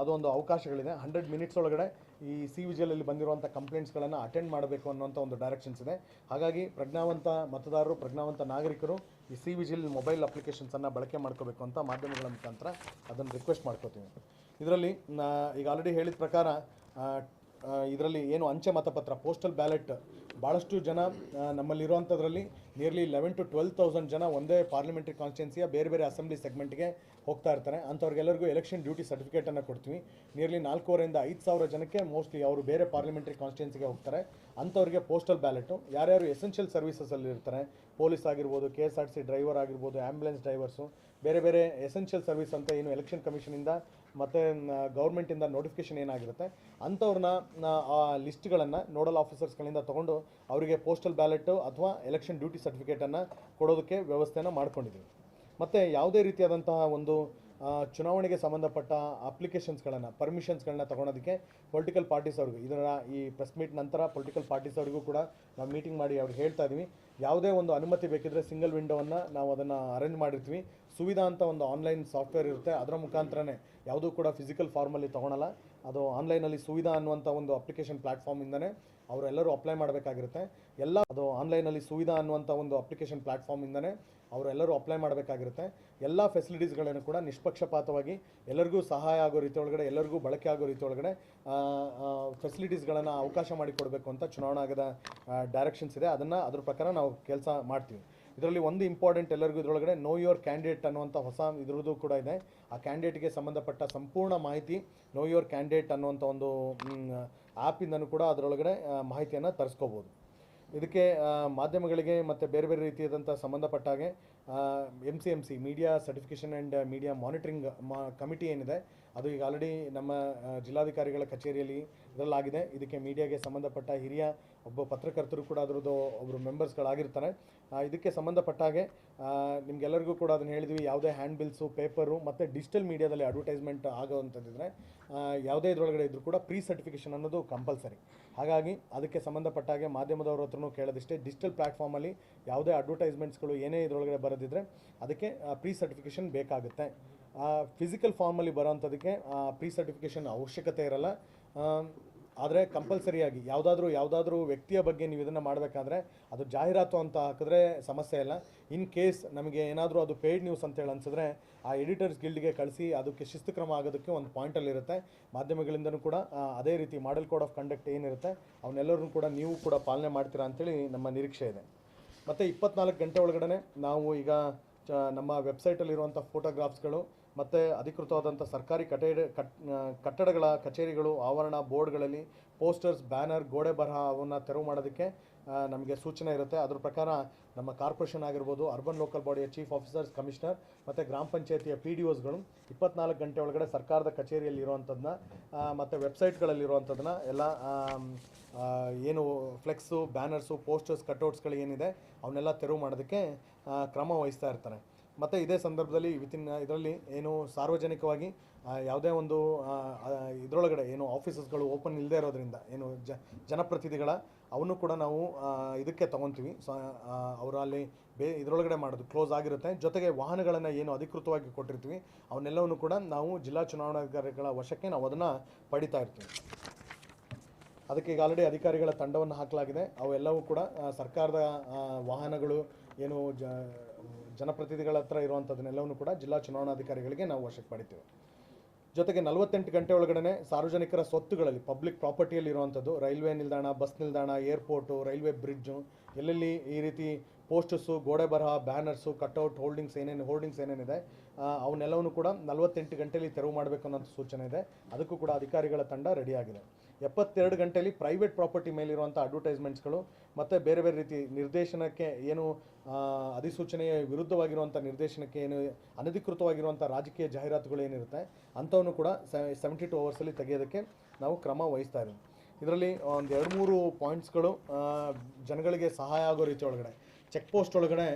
ಅದೊಂದು ಅವಕಾಶಗಳಿದೆ. ಹಂಡ್ರೆಡ್ ಮಿನಿಟ್ಸ್ ಒಳಗಡೆ ಈ ಸಿ ವಿಜಿಲಲ್ಲಿ ಬಂದಿರುವಂಥ ಕಂಪ್ಲೇಂಟ್ಸ್ಗಳನ್ನು ಅಟೆಂಡ್ ಮಾಡಬೇಕು ಅನ್ನೋಂಥ ಒಂದು ಡೈರೆಕ್ಷನ್ಸ್ ಇದೆ. ಹಾಗಾಗಿ ಪ್ರಜ್ಞಾವಂತ ಮತದಾರರು, ಪ್ರಜ್ಞಾವಂತ ನಾಗರಿಕರು ಈ ಸಿ ವಿಜಿಲ್ ಮೊಬೈಲ್ ಅಪ್ಲಿಕೇಶನ್ಸನ್ನು ಬಳಕೆ ಮಾಡ್ಕೋಬೇಕು ಅಂತ ಮಾಧ್ಯಮಗಳ ಮುಖಾಂತರ ಅದನ್ನು ರಿಕ್ವೆಸ್ಟ್ ಮಾಡ್ಕೋತೀವಿ. ಇದರಲ್ಲಿ ಈಗ ಆಲ್ರೆಡಿ ಹೇಳಿದ ಪ್ರಕಾರ ಇದರಲ್ಲಿ ಏನು ಅಂಚೆ ಮತಪತ್ರ ಪೋಸ್ಟಲ್ ಬ್ಯಾಲೆಟ್ ಭಾಳಷ್ಟು ಜನ ನಮ್ಮಲ್ಲಿರುವಂಥದ್ರಲ್ಲಿ nearly eleven to twelve thousand ಜನ ಒಂದೇ ಪಾರ್ಲಿಮೆಂಟ್ರಿ ಕಾನ್ಸ್ಟಿಟ್ಯೂನ್ಸಿಯ ಬೇರೆ ಬೇರೆ ಅಸೆಂಬ್ಲಿ ಸೆಗ್ಮೆಂಟ್ಗೆ ಹೋಗ್ತಾ ಇರ್ತಾರೆ. ಅಂಥವ್ರಿಗೆಲ್ಲರಿಗೂ ಎಲೆಕ್ಷನ್ ಡ್ಯೂಟಿ ಸರ್ಟಿಫಿಕೇಟನ್ನು ಕೊಡ್ತೀವಿ. ನಿಯರ್ಲಿ ನಾಲ್ಕೂವರೆಯಿಂದ ಐದು ಸಾವಿರ ಜನಕ್ಕೆ ಮೋಸ್ಟ್ಲಿ ಅವರು ಬೇರೆ ಪಾರ್ಲಿಮೆಂಟ್ರಿ ಕಾನ್ಸ್ಟಿಟ್ಯೂನ್ಸಿಗೆ ಹೋಗ್ತಾರೆ. ಅಂಥವ್ರಿಗೆ ಪೋಸ್ಟಲ್ ಬ್ಯಾಲೆಟು ಯಾರ್ಯಾರು ಎಸೆನ್ಷಿಯಲ್ ಸರ್ವಿಸಸಲ್ಲಿ ಇರ್ತಾರೆ ಪೊಲೀಸ್ ಆಗಿರ್ಬೋದು K S R C driver ಆಗಿರ್ಬೋದು ಆ್ಯಂಬುಲೆನ್ಸ್ ಡ್ರೈವರ್ಸು, ಬೇರೆ ಬೇರೆ ಎಸೆನ್ಷಿಯಲ್ ಸರ್ವಿಸ್ ಅಂತ ಏನು ಎಲೆಕ್ಷನ್ ಕಮಿಷನಿಂದ ಮತ್ತು ಗೌರ್ಮೆಂಟಿಂದ ನೋಟಿಫಿಕೇಷನ್ ಏನಾಗಿರುತ್ತೆ, ಅಂಥವ್ರನ್ನ ಆ ಲಿಸ್ಟ್ಗಳನ್ನು ನೋಡಲ್ ಆಫೀಸರ್ಸ್ಗಳಿಂದ ತೊಗೊಂಡು ಅವರಿಗೆ ಪೋಸ್ಟಲ್ ಬ್ಯಾಲೆಟು ಅಥವಾ ಎಲೆಕ್ಷನ್ ಡ್ಯೂಟಿ ಸರ್ಟಿಫಿಕೇಟನ್ನು ಕೊಡೋದಕ್ಕೆ ವ್ಯವಸ್ಥೆನ ಮಾಡ್ಕೊಂಡಿದ್ದೀವಿ. ಮತ್ತು ಯಾವುದೇ ರೀತಿಯಾದಂತಹ ಒಂದು ಚುನಾವಣೆಗೆ ಸಂಬಂಧಪಟ್ಟ ಅಪ್ಲಿಕೇಶನ್ಸ್ಗಳನ್ನು ಪರ್ಮಿಷನ್ಸ್ಗಳನ್ನ ತಗೊಳೋದಕ್ಕೆ ಪೊಲಿಟಿಕಲ್ ಪಾರ್ಟೀಸ್ ಅವ್ರಿಗೂ, ಇದನ್ನು ಈ ಪ್ರೆಸ್ ಮೀಟ್ ನಂತರ ಪೊಲಿಟಿಕಲ್ ಪಾರ್ಟೀಸ್ ಅವ್ರಿಗೂ ಕೂಡ ನಾವು ಮೀಟಿಂಗ್ ಮಾಡಿ ಅವ್ರಿಗೆ ಹೇಳ್ತಾ ಇದ್ದೀವಿ ಯಾವುದೇ ಒಂದು ಅನುಮತಿ ಬೇಕಿದ್ದರೆ ಸಿಂಗಲ್ ವಿಂಡೋವನ್ನು ನಾವು ಅದನ್ನು ಅರೇಂಜ್ ಮಾಡಿರ್ತೀವಿ. ಸುವಿಧಾ ಅಂತ ಒಂದು ಆನ್ಲೈನ್ ಸಾಫ್ಟ್ವೇರ್ ಇರುತ್ತೆ. ಅದರ ಮುಖಾಂತರನೇ ಯಾವುದೂ ಕೂಡ ಫಿಸಿಕಲ್ ಫಾರ್ಮಲ್ಲಿ ತೊಗೊಳಲ್ಲ. ಅದು ಆನ್ಲೈನಲ್ಲಿ ಸುವಿಧಾ ಅನ್ನುವಂಥ ಒಂದು ಅಪ್ಲಿಕೇಶನ್ ಪ್ಲ್ಯಾಟ್ಫಾರ್ಮಿಂದನೇ ಅವರೆಲ್ಲರೂ ಅಪ್ಲೈ ಮಾಡಬೇಕಾಗಿರುತ್ತೆ. ಎಲ್ಲ ಅದು ಆನ್ಲೈನಲ್ಲಿ ಸುವಿಧಾ ಅನ್ನುವಂಥ ಒಂದು ಅಪ್ಲಿಕೇಶನ್ ಪ್ಲ್ಯಾಟ್ಫಾರ್ಮಿಂದನೇ ಅವರೆಲ್ಲರೂ ಅಪ್ಲೈ ಮಾಡಬೇಕಾಗಿರುತ್ತೆ. ಎಲ್ಲ ಫೆಸಿಲಿಟೀಸ್ಗಳನ್ನು ಕೂಡ ನಿಷ್ಪಕ್ಷಪಾತವಾಗಿ ಎಲ್ಲರಿಗೂ ಸಹಾಯ ಆಗೋ ರೀತಿ ಒಳಗಡೆ, ಎಲ್ಲರಿಗೂ ಬಳಕೆ ಆಗೋ ರೀತಿ ಒಳಗಡೆ ಫೆಸಿಲಿಟೀಸ್ಗಳನ್ನು ಅವಕಾಶ ಮಾಡಿಕೊಡಬೇಕು ಅಂತ ಚುನಾವಣಾ ಆಗದ ಡೈರೆಕ್ಷನ್ಸ್ ಇದೆ. ಅದನ್ನು ಅದ್ರ ಪ್ರಕಾರ ನಾವು ಕೆಲಸ ಮಾಡ್ತೀವಿ. ಇದರಲ್ಲಿ ಒಂದು ಇಂಪಾರ್ಟೆಂಟ್ ಎಲ್ಲರಿಗೂ ಇದರೊಳಗಡೆ ನೋ ಯುವರ್ ಕ್ಯಾಂಡಿಡೇಟ್ ಅನ್ನುವಂಥ ಹೊಸ ಇದ್ರದ್ದು ಕೂಡ ಇದೆ. ಆ ಕ್ಯಾಂಡಿಡೇಟ್ಗೆ ಸಂಬಂಧಪಟ್ಟ ಸಂಪೂರ್ಣ ಮಾಹಿತಿ ನೋ ಯುವರ್ ಕ್ಯಾಂಡಿಡೇಟ್ ಅನ್ನುವಂಥ ಒಂದು ಆ್ಯಪಿಂದನೂ ಕೂಡ ಅದರೊಳಗಡೆ ಮಾಹಿತಿಯನ್ನು ತರಿಸ್ಕೋಬೋದು. ಇದಕ್ಕೆ ಮಾಧ್ಯಮಗಳಿಗೆ ಮತ್ತು ಬೇರೆ ಬೇರೆ ರೀತಿಯಾದಂಥ ಸಂಬಂಧಪಟ್ಟ ಹಾಗೆ M C M C media certification and media monitoring ಮಾ ಕಮಿಟಿ ಏನಿದೆ, ಅದು ಈಗ ಆಲ್ರೆಡಿ ನಮ್ಮ ಜಿಲ್ಲಾಧಿಕಾರಿಗಳ ಕಚೇರಿಯಲ್ಲಿ ಇದರಲ್ಲಾಗಿದೆ. ಇದಕ್ಕೆ ಮೀಡಿಯಾಗೆ ಸಂಬಂಧಪಟ್ಟ ಹಿರಿಯ ಒಬ್ಬ ಪತ್ರಕರ್ತರು ಕೂಡ ಅದರದ್ದು ಒಬ್ಬರು ಮೆಂಬರ್ಸ್ಗಳಾಗಿರ್ತಾರೆ ಇದಕ್ಕೆ ಸಂಬಂಧಪಟ್ಟ ಹಾಗೆ ನಿಮಗೆಲ್ಲರಿಗೂ ಕೂಡ ಅದನ್ನು ಹೇಳಿದ್ವಿ. ಯಾವುದೇ ಹ್ಯಾಂಡ್ ಬಿಲ್ಸು ಪೇಪರು ಮತ್ತು ಡಿಜಿಟಲ್ ಮೀಡಿಯಾದಲ್ಲಿ ಅಡ್ವರ್ಟೈಸ್ಮೆಂಟ್ ಆಗೋವಂಥದ್ದಿದ್ರೆ ಆ, ಯಾವುದೇ ಇದರೊಳಗಡೆ ಇದ್ರೂ ಕೂಡ ಪ್ರೀ ಸರ್ಟಿಫಿಕೇಷನ್ ಅನ್ನೋದು ಕಂಪಲ್ಸರಿ ಹಾಗಾಗಿ ಅದಕ್ಕೆ ಸಂಬಂಧಪಟ್ಟ ಹಾಗೆ ಮಾಧ್ಯಮದವ್ರ ಹತ್ರನೂ ಕೇಳೋದಿಷ್ಟೇ. ಡಿಜಿಟಲ್ ಪ್ಲ್ಯಾಟ್ಫಾರ್ಮಲ್ಲಿ ಯಾವುದೇ ಅಡ್ವರ್ಟೈಸ್ಮೆಂಟ್ಸ್ಗಳು ಏನೇ ಇದರೊಳಗಡೆ ಬರೋದಿದ್ರೆ ಅದಕ್ಕೆ ಪ್ರೀ ಸರ್ಟಿಫಿಕೇಷನ್ ಬೇಕಾಗುತ್ತೆ. ಫಿಸಿಕಲ್ ಫಾರ್ಮಲ್ಲಿ ಬರೋವಂಥದ್ದಕ್ಕೆ ಪ್ರೀ ಸರ್ಟಿಫಿಕೇಷನ್ ಅವಶ್ಯಕತೆ ಇರಲ್ಲ. ಆದರೆ ಕಂಪಲ್ಸರಿಯಾಗಿ ಯಾವುದಾದ್ರೂ ಯಾವುದಾದ್ರೂ ವ್ಯಕ್ತಿಯ ಬಗ್ಗೆ ನೀವು ಇದನ್ನು ಮಾಡಬೇಕಾದ್ರೆ ಅದು ಜಾಹೀರಾತು ಅಂತ ಹಾಕಿದ್ರೆ ಸಮಸ್ಯೆ ಇಲ್ಲ. ಇನ್ ಕೇಸ್ ನಮಗೆ ಏನಾದರೂ ಅದು ಪೇಯ್ಡ್ ನ್ಯೂಸ್ ಅಂತೇಳಿ ಅನ್ಸಿದ್ರೆ ಆ ಎಡಿಟರ್ಸ್ ಗಿಲ್ಡ್ಗೆ ಕಳಿಸಿ ಅದಕ್ಕೆ ಶಿಸ್ತು ಕ್ರಮ ಆಗೋದಕ್ಕೆ ಒಂದು ಪಾಯಿಂಟಲ್ಲಿರುತ್ತೆ ಮಾಧ್ಯಮಗಳಿಂದನೂ ಕೂಡ ಅದೇ ರೀತಿ ಮಾಡೆಲ್ ಕೋಡ್ ಆಫ್ ಕಂಡಕ್ಟ್ ಏನಿರುತ್ತೆ ಅವನ್ನೆಲ್ಲರೂ ಕೂಡ ನೀವು ಕೂಡ ಪಾಲನೆ ಮಾಡ್ತೀರಾ ಅಂತೇಳಿ ನಮ್ಮ ನಿರೀಕ್ಷೆ ಇದೆ. ಮತ್ತು ಇಪ್ಪತ್ನಾಲ್ಕು ಗಂಟೆ ಒಳಗಡೆ ನಾವು ಈಗ, ಚ, ನಮ್ಮ ವೆಬ್ಸೈಟಲ್ಲಿರುವಂಥ ಫೋಟೋಗ್ರಾಫ್ಸ್ಗಳು ಮತ್ತು ಅಧಿಕೃತವಾದಂಥ ಸರ್ಕಾರಿ ಕಟ್ಟಡ ಕಟ್ ಕಟ್ಟಡಗಳ ಕಚೇರಿಗಳು, ಆವರಣ ಬೋರ್ಡ್ಗಳಲ್ಲಿ ಪೋಸ್ಟರ್ಸ್, ಬ್ಯಾನರ್, ಗೋಡೆ ಬರಹ ಅವನ್ನು ತೆರವು ಮಾಡೋದಕ್ಕೆ ನಮಗೆ ಸೂಚನೆ ಇರುತ್ತೆ. ಅದ್ರ ಪ್ರಕಾರ ನಮ್ಮ ಕಾರ್ಪೊರೇಷನ್ ಆಗಿರ್ಬೋದು, ಅರ್ಬನ್ ಲೋಕಲ್ ಬಾಡಿಯ ಚೀಫ್ ಆಫೀಸರ್ಸ್, ಕಮಿಷನರ್ ಮತ್ತು ಗ್ರಾಮ ಪಂಚಾಯತಿಯ ಪಿ ಡಿ ಒಸ್ಗಳು ಇಪ್ಪತ್ನಾಲ್ಕು ಗಂಟೆ ಒಳಗಡೆ ಸರ್ಕಾರದ ಕಚೇರಿಯಲ್ಲಿ ಇರುವಂಥದ್ದನ್ನ ಮತ್ತು ವೆಬ್ಸೈಟ್ಗಳಲ್ಲಿರುವಂಥದ್ದನ್ನ ಎಲ್ಲ ಏನು ಫ್ಲೆಕ್ಸು, ಬ್ಯಾನರ್ಸು, ಪೋಸ್ಟರ್ಸ್, ಕಟ್ಔಟ್ಸ್ಗಳು ಏನಿದೆ ಅವನ್ನೆಲ್ಲ ತೆರವು ಮಾಡೋದಕ್ಕೆ ಕ್ರಮ ವಹಿಸ್ತಾ ಇರ್ತಾರೆ. ಮತ್ತು ಇದೇ ಸಂದರ್ಭದಲ್ಲಿ ವಿತಿನ್ ಇದರಲ್ಲಿ ಏನು ಸಾರ್ವಜನಿಕವಾಗಿ ಯಾವುದೇ ಒಂದು ಇದರೊಳಗಡೆ ಏನು ಆಫೀಸಸ್ಗಳು ಓಪನ್ ಇಲ್ಲದೆ ಇರೋದ್ರಿಂದ, ಏನು ಜ, ಜನಪ್ರತಿನಿಧಿಗಳ, ಅವನ್ನು ಕೂಡ ನಾವು ಇದಕ್ಕೆ ತಗೊತೀವಿ. ಸೊ ಅವರಲ್ಲಿ ಬೇ, ಇದರೊಳಗಡೆ ಮಾಡೋದು ಕ್ಲೋಸ್ ಆಗಿರುತ್ತೆ. ಜೊತೆಗೆ ವಾಹನಗಳನ್ನು ಏನು ಅಧಿಕೃತವಾಗಿ ಕೊಟ್ಟಿರ್ತೀವಿ. ಅವನ್ನೆಲ್ಲವನ್ನು ಕೂಡ ನಾವು ಜಿಲ್ಲಾ ಚುನಾವಣಾಧಿಕಾರಿಗಳ ವಶಕ್ಕೆ ನಾವು ಅದನ್ನು ಪಡಿತಾ ಇರ್ತೀವಿ. ಅದಕ್ಕೆ ಈಗ ಆಲ್ರೆಡಿ ಅಧಿಕಾರಿಗಳ ತಂಡವನ್ನು ಹಾಕಲಾಗಿದೆ. ಅವೆಲ್ಲವೂ ಕೂಡ ಸರ್ಕಾರದ ವಾಹನಗಳು, ಏನು ಜ ಜನಪ್ರತಿನಿಧಿಗಳ ಹತ್ರ ಇರುವಂಥದ್ದನ್ನೆಲ್ಲವನ್ನು ಕೂಡ ಜಿಲ್ಲಾ ಚುನಾವಣಾಧಿಕಾರಿಗಳಿಗೆ ನಾವು ವಶಕ್ಕೆ ಪಡಿತೀವಿ. ಜೊತೆಗೆ ನಲವತ್ತೆಂಟು ಗಂಟೆ ಒಳಗಡೆ ಸಾರ್ವಜನಿಕರ ಸ್ವತ್ತುಗಳಲ್ಲಿ ಪಬ್ಲಿಕ್ ಪ್ರಾಪರ್ಟಿಯಲ್ಲಿ ಇರುವಂಥದ್ದು ರೈಲ್ವೆ ನಿಲ್ದಾಣ ಬಸ್ ನಿಲ್ದಾಣ ಏರ್ಪೋರ್ಟು ರೈಲ್ವೆ ಬ್ರಿಡ್ಜು ಎಲ್ಲೆಲ್ಲಿ ಈ ರೀತಿ ಪೋಸ್ಟರ್ಸು ಗೋಡೆ ಬರಹ ಬ್ಯಾನರ್ಸು ಕಟ್ಔಟ್ ಹೋಲ್ಡಿಂಗ್ಸ್ ಏನೇನು ಹೋಲ್ಡಿಂಗ್ಸ್ ಏನೇನಿದೆ ಅವನ್ನೆಲ್ಲವನ್ನು ಕೂಡ ನಲವತ್ತೆಂಟು ಗಂಟೆಯಲ್ಲಿ ತೆರವು ಮಾಡಬೇಕು ಅನ್ನೋಂಥ ಸೂಚನೆ ಇದೆ. ಅದಕ್ಕೂ ಕೂಡ ಅಧಿಕಾರಿಗಳ ತಂಡ ರೆಡಿಯಾಗಿದೆ ಎಪ್ಪತ್ತೆರಡು ಗಂಟೆಯಲ್ಲಿ ಪ್ರೈವೇಟ್ ಪ್ರಾಪರ್ಟಿ ಮೇಲಿರುವಂಥ ಅಡ್ವರ್ಟೈಸ್ಮೆಂಟ್ಸ್ಗಳು ಮತ್ತು ಬೇರೆ ಬೇರೆ ರೀತಿ ನಿರ್ದೇಶನಕ್ಕೆ ಏನು ಅಧಿಸೂಚನೆಯ ವಿರುದ್ಧವಾಗಿರುವಂಥ ನಿರ್ದೇಶನಕ್ಕೆ ಏನು, ಅನಧಿಕೃತವಾಗಿರುವಂಥ ರಾಜಕೀಯ ಜಾಹೀರಾತುಗಳು ಏನಿರುತ್ತೆ, ಅಂಥವನ್ನು ಕೂಡ ಸೆವೆಂಟಿ ಟು ಅವರ್ಸಲ್ಲಿ ತೆಗೆಯೋದಕ್ಕೆ ನಾವು ಕ್ರಮ ವಹಿಸ್ತಾ ಇದ್ದೀವಿ ಇದರಲ್ಲಿ ಒಂದು ಎರಡು ಮೂರು ಪಾಯಿಂಟ್ಸ್ಗಳು ಜನಗಳಿಗೆ ಸಹಾಯ ಆಗೋ ರೀತಿ ಒಳಗಡೆ. ಚೆಕ್ ಪೋಸ್ಟ್ ಒಳಗಡೆ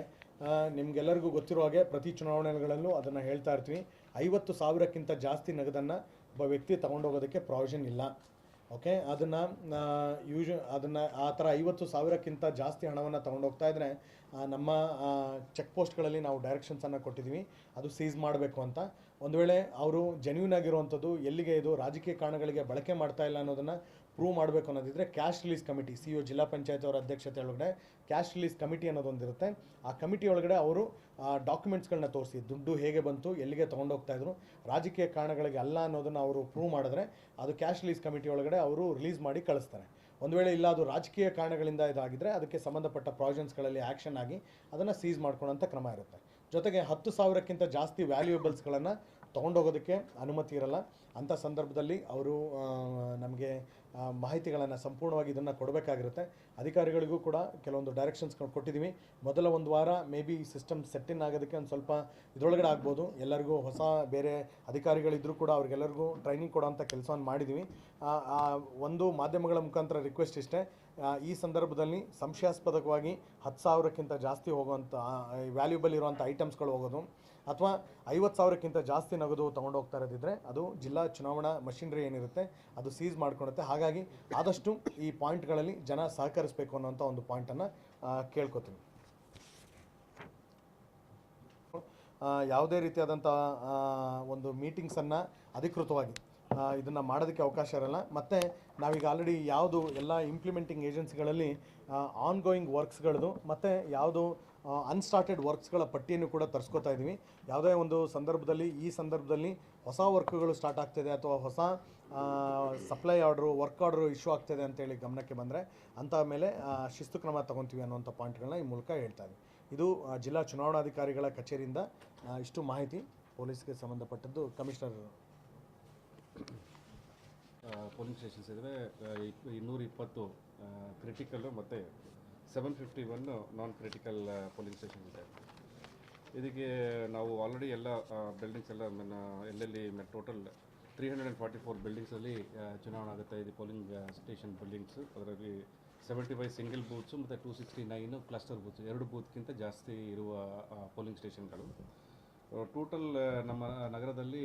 ನಿಮಗೆಲ್ಲರಿಗೂ ನಿಮ್ಗೆಲ್ಲರಿಗೂ ಗೊತ್ತಿರೋ ಹಾಗೆ ಪ್ರತಿ ಚುನಾವಣೆಗಳಲ್ಲೂ ಅದನ್ನು ಹೇಳ್ತಾ ಇರ್ತೀವಿ ಐವತ್ತು ಸಾವಿರಕ್ಕಿಂತ ಜಾಸ್ತಿ ನಗದನ್ನು ಒಬ್ಬ ವ್ಯಕ್ತಿ ತಗೊಂಡೋಗೋದಕ್ಕೆ ಪ್ರಾವಿಷನ್ ಇಲ್ಲ. ಓಕೆ ಅದನ್ನು ಯೂಶ ಅದನ್ನು ಆ ಥರ ಐವತ್ತು ಸಾವಿರಕ್ಕಿಂತ ಜಾಸ್ತಿ ಹಣವನ್ನು ತೊಗೊಂಡೋಗ್ತಾ ಇದ್ದರೆ ನಮ್ಮ ಚೆಕ್ ಪೋಸ್ಟ್ಗಳಲ್ಲಿ ನಾವು ಡೈರೆಕ್ಷನ್ಸನ್ನು ಕೊಟ್ಟಿದ್ದೀವಿ ಅದು ಸೀಸ್ ಮಾಡಬೇಕು ಅಂತ. ಒಂದು ವೇಳೆ ಅವರು ಜೆನ್ಯೂನ್ ಆಗಿರುವಂಥದ್ದು ಎಲ್ಲಿಗೆ ಇದು ರಾಜಕೀಯ ಕಾರಣಗಳಿಗೆ ಬಳಕೆ ಮಾಡ್ತಾ ಇಲ್ಲ ಅನ್ನೋದನ್ನು ಪ್ರೂವ್ ಮಾಡಬೇಕು ಅನ್ನೋದಿದ್ರೆ cash release committee C E Zilla Panchayat ಅವರ ಅಧ್ಯಕ್ಷತೆ ಒಳಗಡೆ ಕ್ಯಾಶ್ ರಿಲೀಸ್ ಕಮಿಟಿ ಅನ್ನೋದೊಂದಿರುತ್ತೆ. ಆ ಕಮಿಟಿ ಒಳಗಡೆ ಅವರು ಡಾಕ್ಯುಮೆಂಟ್ಸ್ಗಳನ್ನ ತೋರಿಸಿ, ದುಡ್ಡು ಹೇಗೆ ಬಂತು, ಎಲ್ಲಿಗೆ ತೊಗೊಂಡೋಗ್ತಾ ಇದ್ರು, ರಾಜಕೀಯ ಕಾರಣಗಳಿಗೆ ಅಲ್ಲ ಅನ್ನೋದನ್ನು ಅವರು ಪ್ರೂವ್ ಮಾಡಿದ್ರೆ ಅದು ಕ್ಯಾಶ್ ರಿಲೀಸ್ ಕಮಿಟಿ ಒಳಗಡೆ ಅವರು ರಿಲೀಸ್ ಮಾಡಿ ಕಳಿಸ್ತಾರೆ. ಒಂದು ವೇಳೆ ಇಲ್ಲ, ಅದು ರಾಜಕೀಯ ಕಾರಣಗಳಿಂದ ಇದಾಗಿದ್ದರೆ ಅದಕ್ಕೆ ಸಂಬಂಧಪಟ್ಟ ಪ್ರಾವಿಷನ್ಸ್ಗಳಲ್ಲಿ ಆ್ಯಕ್ಷನ್ ಆಗಿ ಅದನ್ನು ಸೀಸ್ ಮಾಡ್ಕೊಳ್ಳೋಂಥ ಕ್ರಮ ಇರುತ್ತೆ. ಜೊತೆಗೆ ಹತ್ತು ಸಾವಿರಕ್ಕಿಂತ ಜಾಸ್ತಿ ವ್ಯಾಲ್ಯೂಯಬಲ್ಸ್ಗಳನ್ನು ತೊಗೊಂಡೋಗೋದಕ್ಕೆ ಅನುಮತಿ ಇರಲ್ಲ. ಅಂಥ ಸಂದರ್ಭದಲ್ಲಿ ಅವರು ನಮಗೆ ಮಾಹಿತಿಗಳನ್ನು ಸಂಪೂರ್ಣವಾಗಿ ಇದನ್ನು ಕೊಡಬೇಕಾಗಿರುತ್ತೆ. ಅಧಿಕಾರಿಗಳಿಗೂ ಕೂಡ ಕೆಲವೊಂದು ಡೈರೆಕ್ಷನ್ಸ್ ಕೊಟ್ಟಿದ್ದೀವಿ ಮೊದಲ ಒಂದು ವಾರ ಮೇ ಬಿ ಸಿಸ್ಟಮ್ ಸೆಟ್ಟಿನ್ ಆಗೋದಕ್ಕೆ ಒಂದು ಸ್ವಲ್ಪ ಇದರೊಳಗಡೆ ಆಗ್ಬೋದು. ಎಲ್ಲರಿಗೂ ಹೊಸ ಬೇರೆ ಅಧಿಕಾರಿಗಳಿದ್ದರೂ ಕೂಡ ಅವ್ರಿಗೆಲ್ಲರಿಗೂ ಟ್ರೈನಿಂಗ್ ಕೊಡೋಂಥ ಕೆಲಸವನ್ನು ಮಾಡಿದ್ದೀವಿ ಒಂದು ಮಾಧ್ಯಮಗಳ ಮುಖಾಂತರ ರಿಕ್ವೆಸ್ಟ್ ಇಷ್ಟೇ. ಈ ಸಂದರ್ಭದಲ್ಲಿ ಸಂಶಯಾಸ್ಪದವಾಗಿ ಹತ್ತು ಸಾವಿರಕ್ಕಿಂತ ಜಾಸ್ತಿ ಹೋಗುವಂಥ ವ್ಯಾಲ್ಯೂಬಲ್ ಇರುವಂಥ ಐಟಮ್ಸ್ಗಳು ಹೋಗೋದು. ಅಥವಾ ಐವತ್ತು ಸಾವಿರಕ್ಕಿಂತ ಜಾಸ್ತಿ ನಗದು ತೊಗೊಂಡೋಗ್ತಾ ಇರೋದಿದ್ರೆ ಅದು ಜಿಲ್ಲಾ ಚುನಾವಣಾ ಮಷಿನರಿ ಏನಿರುತ್ತೆ, ಅದು ಸೀಸ್ ಮಾಡ್ಕೊಳುತ್ತೆ. ಹಾಗಾಗಿ ಆದಷ್ಟು ಈ ಪಾಯಿಂಟ್ಗಳಲ್ಲಿ ಜನ ಸಹಕರಿಸಬೇಕು ಅನ್ನೋಂಥ ಒಂದು ಪಾಯಿಂಟನ್ನು ಕೇಳ್ಕೊತೀನಿ. ಯಾವುದೇ ರೀತಿಯಾದಂಥ ಒಂದು ಮೀಟಿಂಗ್ಸನ್ನು ಅಧಿಕೃತವಾಗಿ ಇದನ್ನು ಮಾಡೋದಕ್ಕೆ ಅವಕಾಶ ಇರಲ್ಲ. ಮತ್ತು ನಾವೀಗ ಆಲ್ರೆಡಿ ಯಾವುದು ಎಲ್ಲ ಇಂಪ್ಲಿಮೆಂಟಿಂಗ್ ಏಜೆನ್ಸಿಗಳಲ್ಲಿ ಆನ್ ಗೋಯಿಂಗ್ ವರ್ಕ್ಸ್ಗಳದು ಮತ್ತು ಯಾವುದು ಅನ್ಸ್ಟಾರ್ಟೆಡ್ ವರ್ಕ್ಸ್ಗಳ ಪಟ್ಟಿಯನ್ನು ಕೂಡ ತರಿಸ್ಕೊತಾ ಇದ್ದೀವಿ ಯಾವುದೇ ಒಂದು ಸಂದರ್ಭದಲ್ಲಿ, ಈ ಸಂದರ್ಭದಲ್ಲಿ ಹೊಸ ವರ್ಕ್ಗಳು ಸ್ಟಾರ್ಟ್ ಆಗ್ತಿದೆ ಅಥವಾ ಹೊಸ supply order work order issue ಆಗ್ತಿದೆ ಅಂತೇಳಿ ಗಮನಕ್ಕೆ ಬಂದರೆ ಅಂತ ಮೇಲೆ ಶಿಸ್ತು ಕ್ರಮ ತಗೊತೀವಿ ಅನ್ನುವಂಥ ಪಾಯಿಂಟ್ಗಳನ್ನ ಈ ಮೂಲಕ ಹೇಳ್ತಾ ಇದು ಜಿಲ್ಲಾ ಚುನಾವಣಾಧಿಕಾರಿಗಳ ಕಚೇರಿಯಿಂದ ಇಷ್ಟು ಮಾಹಿತಿ ಪೊಲೀಸ್ಗೆ ಸಂಬಂಧಪಟ್ಟದ್ದು ಕಮಿಷನರ್ ಪೊಲೀಸ್ ಸ್ಟೇಷನ್ಸ್ ಇದ್ದರೆ ಇನ್ನೂರ ಇಪ್ಪತ್ತು ಕ್ರಿಟಿಕಲ್ಲು ಮತ್ತು seven fifty one non critical polling station ಇದೆ. ಇದಕ್ಕೆ ನಾವು ಆಲ್ರೆಡಿ ಎಲ್ಲ ಬಿಲ್ಡಿಂಗ್ಸ್ ಎಲ್ಲ ನನ್ನ ಎಲ್ಲೆಲ್ಲಿ total three hundred and forty four ಬಿಲ್ಡಿಂಗ್ಸಲ್ಲಿ ಚುನಾವಣೆ ಆಗುತ್ತೆ. ಇದು ಪೋಲಿಂಗ್ ಸ್ಟೇಷನ್ ಬಿಲ್ಡಿಂಗ್ಸ್ ಅದರಲ್ಲಿ ಸೆವೆಂಟಿ ಫೈವ್ ಸಿಂಗಲ್ ಬೂತ್ಸು ಮತ್ತು two sixty nine cluster booth ಎರಡು ಬೂತ್ಗಿಂತ ಜಾಸ್ತಿ ಇರುವ ಪೋಲಿಂಗ್ ಸ್ಟೇಷನ್ಗಳು ಟೋಟಲ್ ನಮ್ಮ ನಗರದಲ್ಲಿ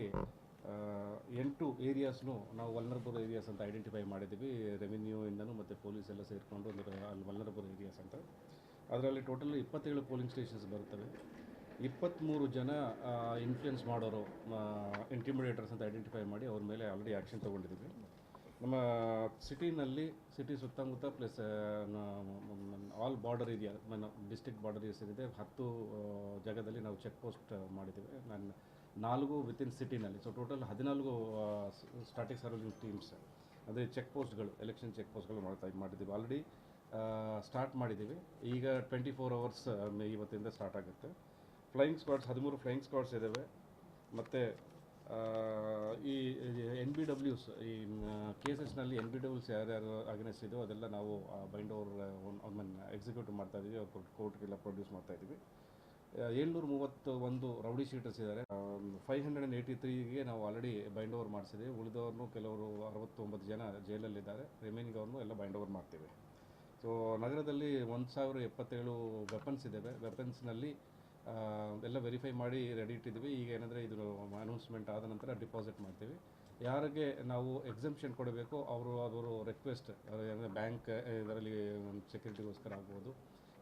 ಎಂಟು ಏರಿಯಾಸ್ನು ನಾವು ವಲ್ನರಬಲ್ ಏರಿಯಾಸ್ ಅಂತ ಐಡೆಂಟಿಫೈ ಮಾಡಿದ್ದೀವಿ. ರೆವಿನ್ಯೂ ಇಂದನು ಮತ್ತು ಪೊಲೀಸ್ ಎಲ್ಲ ಸೇರಿಕೊಂಡು ಒಂದು ಅಲ್ಲಿ ವಲ್ನರಬಲ್ ಏರಿಯಾಸ್ ಅಂತ. ಅದರಲ್ಲಿ ಟೋಟಲ್ ಇಪ್ಪತ್ತೇಳು ಪೋಲಿಂಗ್ ಸ್ಟೇಷನ್ಸ್ ಬರುತ್ತವೆ. ಇಪ್ಪತ್ತ್ಮೂರು ಜನ ಇನ್ಫ್ಲುಯೆನ್ಸ್ ಮಾಡೋರು ಇಂಟಿಮಿಡೇಟರ್ಸ್ ಅಂತ ಐಡೆಂಟಿಫೈ ಮಾಡಿ ಅವ್ರ ಮೇಲೆ ಆಲ್ರೆಡಿ ಆ್ಯಕ್ಷನ್ ತೊಗೊಂಡಿದ್ದೀವಿ. ನಮ್ಮ ಸಿಟಿನಲ್ಲಿ ಸಿಟಿ ಸುತ್ತಮುತ್ತ plus all border area district border areas ಏನಿದೆ, ಹತ್ತು ಜಾಗದಲ್ಲಿ ನಾವು ಚೆಕ್ ಪೋಸ್ಟ್ ಮಾಡಿದ್ದೀವಿ. ನಾನು ನಾಲ್ಕು ವಿತಿನ್ ಸಿಟಿನಲ್ಲಿ ಸೊ ಟೋಟಲ್ ಹದಿನಾಲ್ಕು ಸ್ಟಾಟಿಕ್ ಸರ್ವಿಸಿಂಗ್ ಟೀಮ್ಸ್ ಅಂದರೆ ಚೆಕ್ ಪೋಸ್ಟ್ಗಳು ಎಲೆಕ್ಷನ್ ಚೆಕ್ ಪೋಸ್ಟ್ಗಳು ಮಾಡ್ತಾ, ಮಾಡಿದ್ದೀವಿ. ಆಲ್ರೆಡಿ ಸ್ಟಾರ್ಟ್ ಮಾಡಿದ್ದೀವಿ. ಈಗ ಟ್ವೆಂಟಿ ಫೋರ್ ಅವರ್ಸ್ ಇವತ್ತಿಂದ ಸ್ಟಾರ್ಟ್ ಆಗುತ್ತೆ. ಫ್ಲೈಯಿಂಗ್ ಸ್ಕ್ವಾಡ್ಸ್ ಹದಿಮೂರು ಫ್ಲೈಯಿಂಗ್ ಸ್ಕ್ವಾಡ್ಸ್ ಇದ್ದಾವೆ ಮತ್ತು ಈ ಎನ್ ಬಿ ಡಬ್ಲ್ಯೂಸ್ ಈ ಕೇಸಸ್ನಲ್ಲಿ ಎನ್ ಬಿ ಡಬ್ಲ್ಯೂಸ್ ಯಾರ್ಯಾರು ಅಗೇನೆಸ್ಟ್ ಇದೆಯೋ ಅದೆಲ್ಲ ನಾವು ಬೈಂಡ್ ಓವರ್ ಮೀನ್ ಎಕ್ಸಿಕ್ಯೂಟ್ ಮಾಡ್ತಾ ಇದ್ದೀವಿ ಅವ್ರು ಕೋರ್ಟ್ಗೆಲ್ಲ ಪ್ರೊಡ್ಯೂಸ್ ಮಾಡ್ತಾ ಇದ್ದೀವಿ ಏಳ್ನೂರ ಮೂವತ್ತು ಒಂದು ರೌಡಿ ಶೀಟರ್ಸ್ ಇದ್ದಾರೆ ಫೈವ್ ಹಂಡ್ರೆಡ್ ಆ್ಯಂಡ್ ಏಯ್ಟಿ ತ್ರೀಗೆ ನಾವು ಆಲ್ರೆಡಿ ಬೈಂಡ್ ಓವರ್ ಮಾಡಿಸಿದ್ದೀವಿ. ಉಳಿದವ್ರನ್ನು ಕೆಲವರು ಅರವತ್ತೊಂಬತ್ತು ಜನ ಜೈಲಲ್ಲಿದ್ದಾರೆ. ರಿಮೈನಿಂಗ್ ಅವ್ರನ್ನೂ ಎಲ್ಲ ಬೈಂಡ್ ಓವರ್ ಮಾಡ್ತೀವಿ. ಸೊ ನಗರದಲ್ಲಿ ಒಂದು ಸಾವಿರ ಎಪ್ಪತ್ತೇಳು ವೆಪನ್ಸ್ ಇದ್ದಾವೆ. ವೆಪನ್ಸ್ನಲ್ಲಿ ಎಲ್ಲ ವೆರಿಫೈ ಮಾಡಿ ರೆಡಿ ಇಟ್ಟಿದ್ದೀವಿ. ಈಗ ಏನಂದರೆ ಇದು ಅನೌನ್ಸ್ಮೆಂಟ್ ಆದ ನಂತರ ಡಿಪಾಸಿಟ್ ಮಾಡ್ತೀವಿ. ಯಾರಿಗೆ ನಾವು ಎಕ್ಸಮ್ಷನ್ ಕೊಡಬೇಕು, ಅವರು ಅವರು ರಿಕ್ವೆಸ್ಟ್ ಬ್ಯಾಂಕ್ ಇದರಲ್ಲಿ ಸೆಕ್ಯೂರಿಟಿಗೋಸ್ಕರ ಆಗ್ಬೋದು.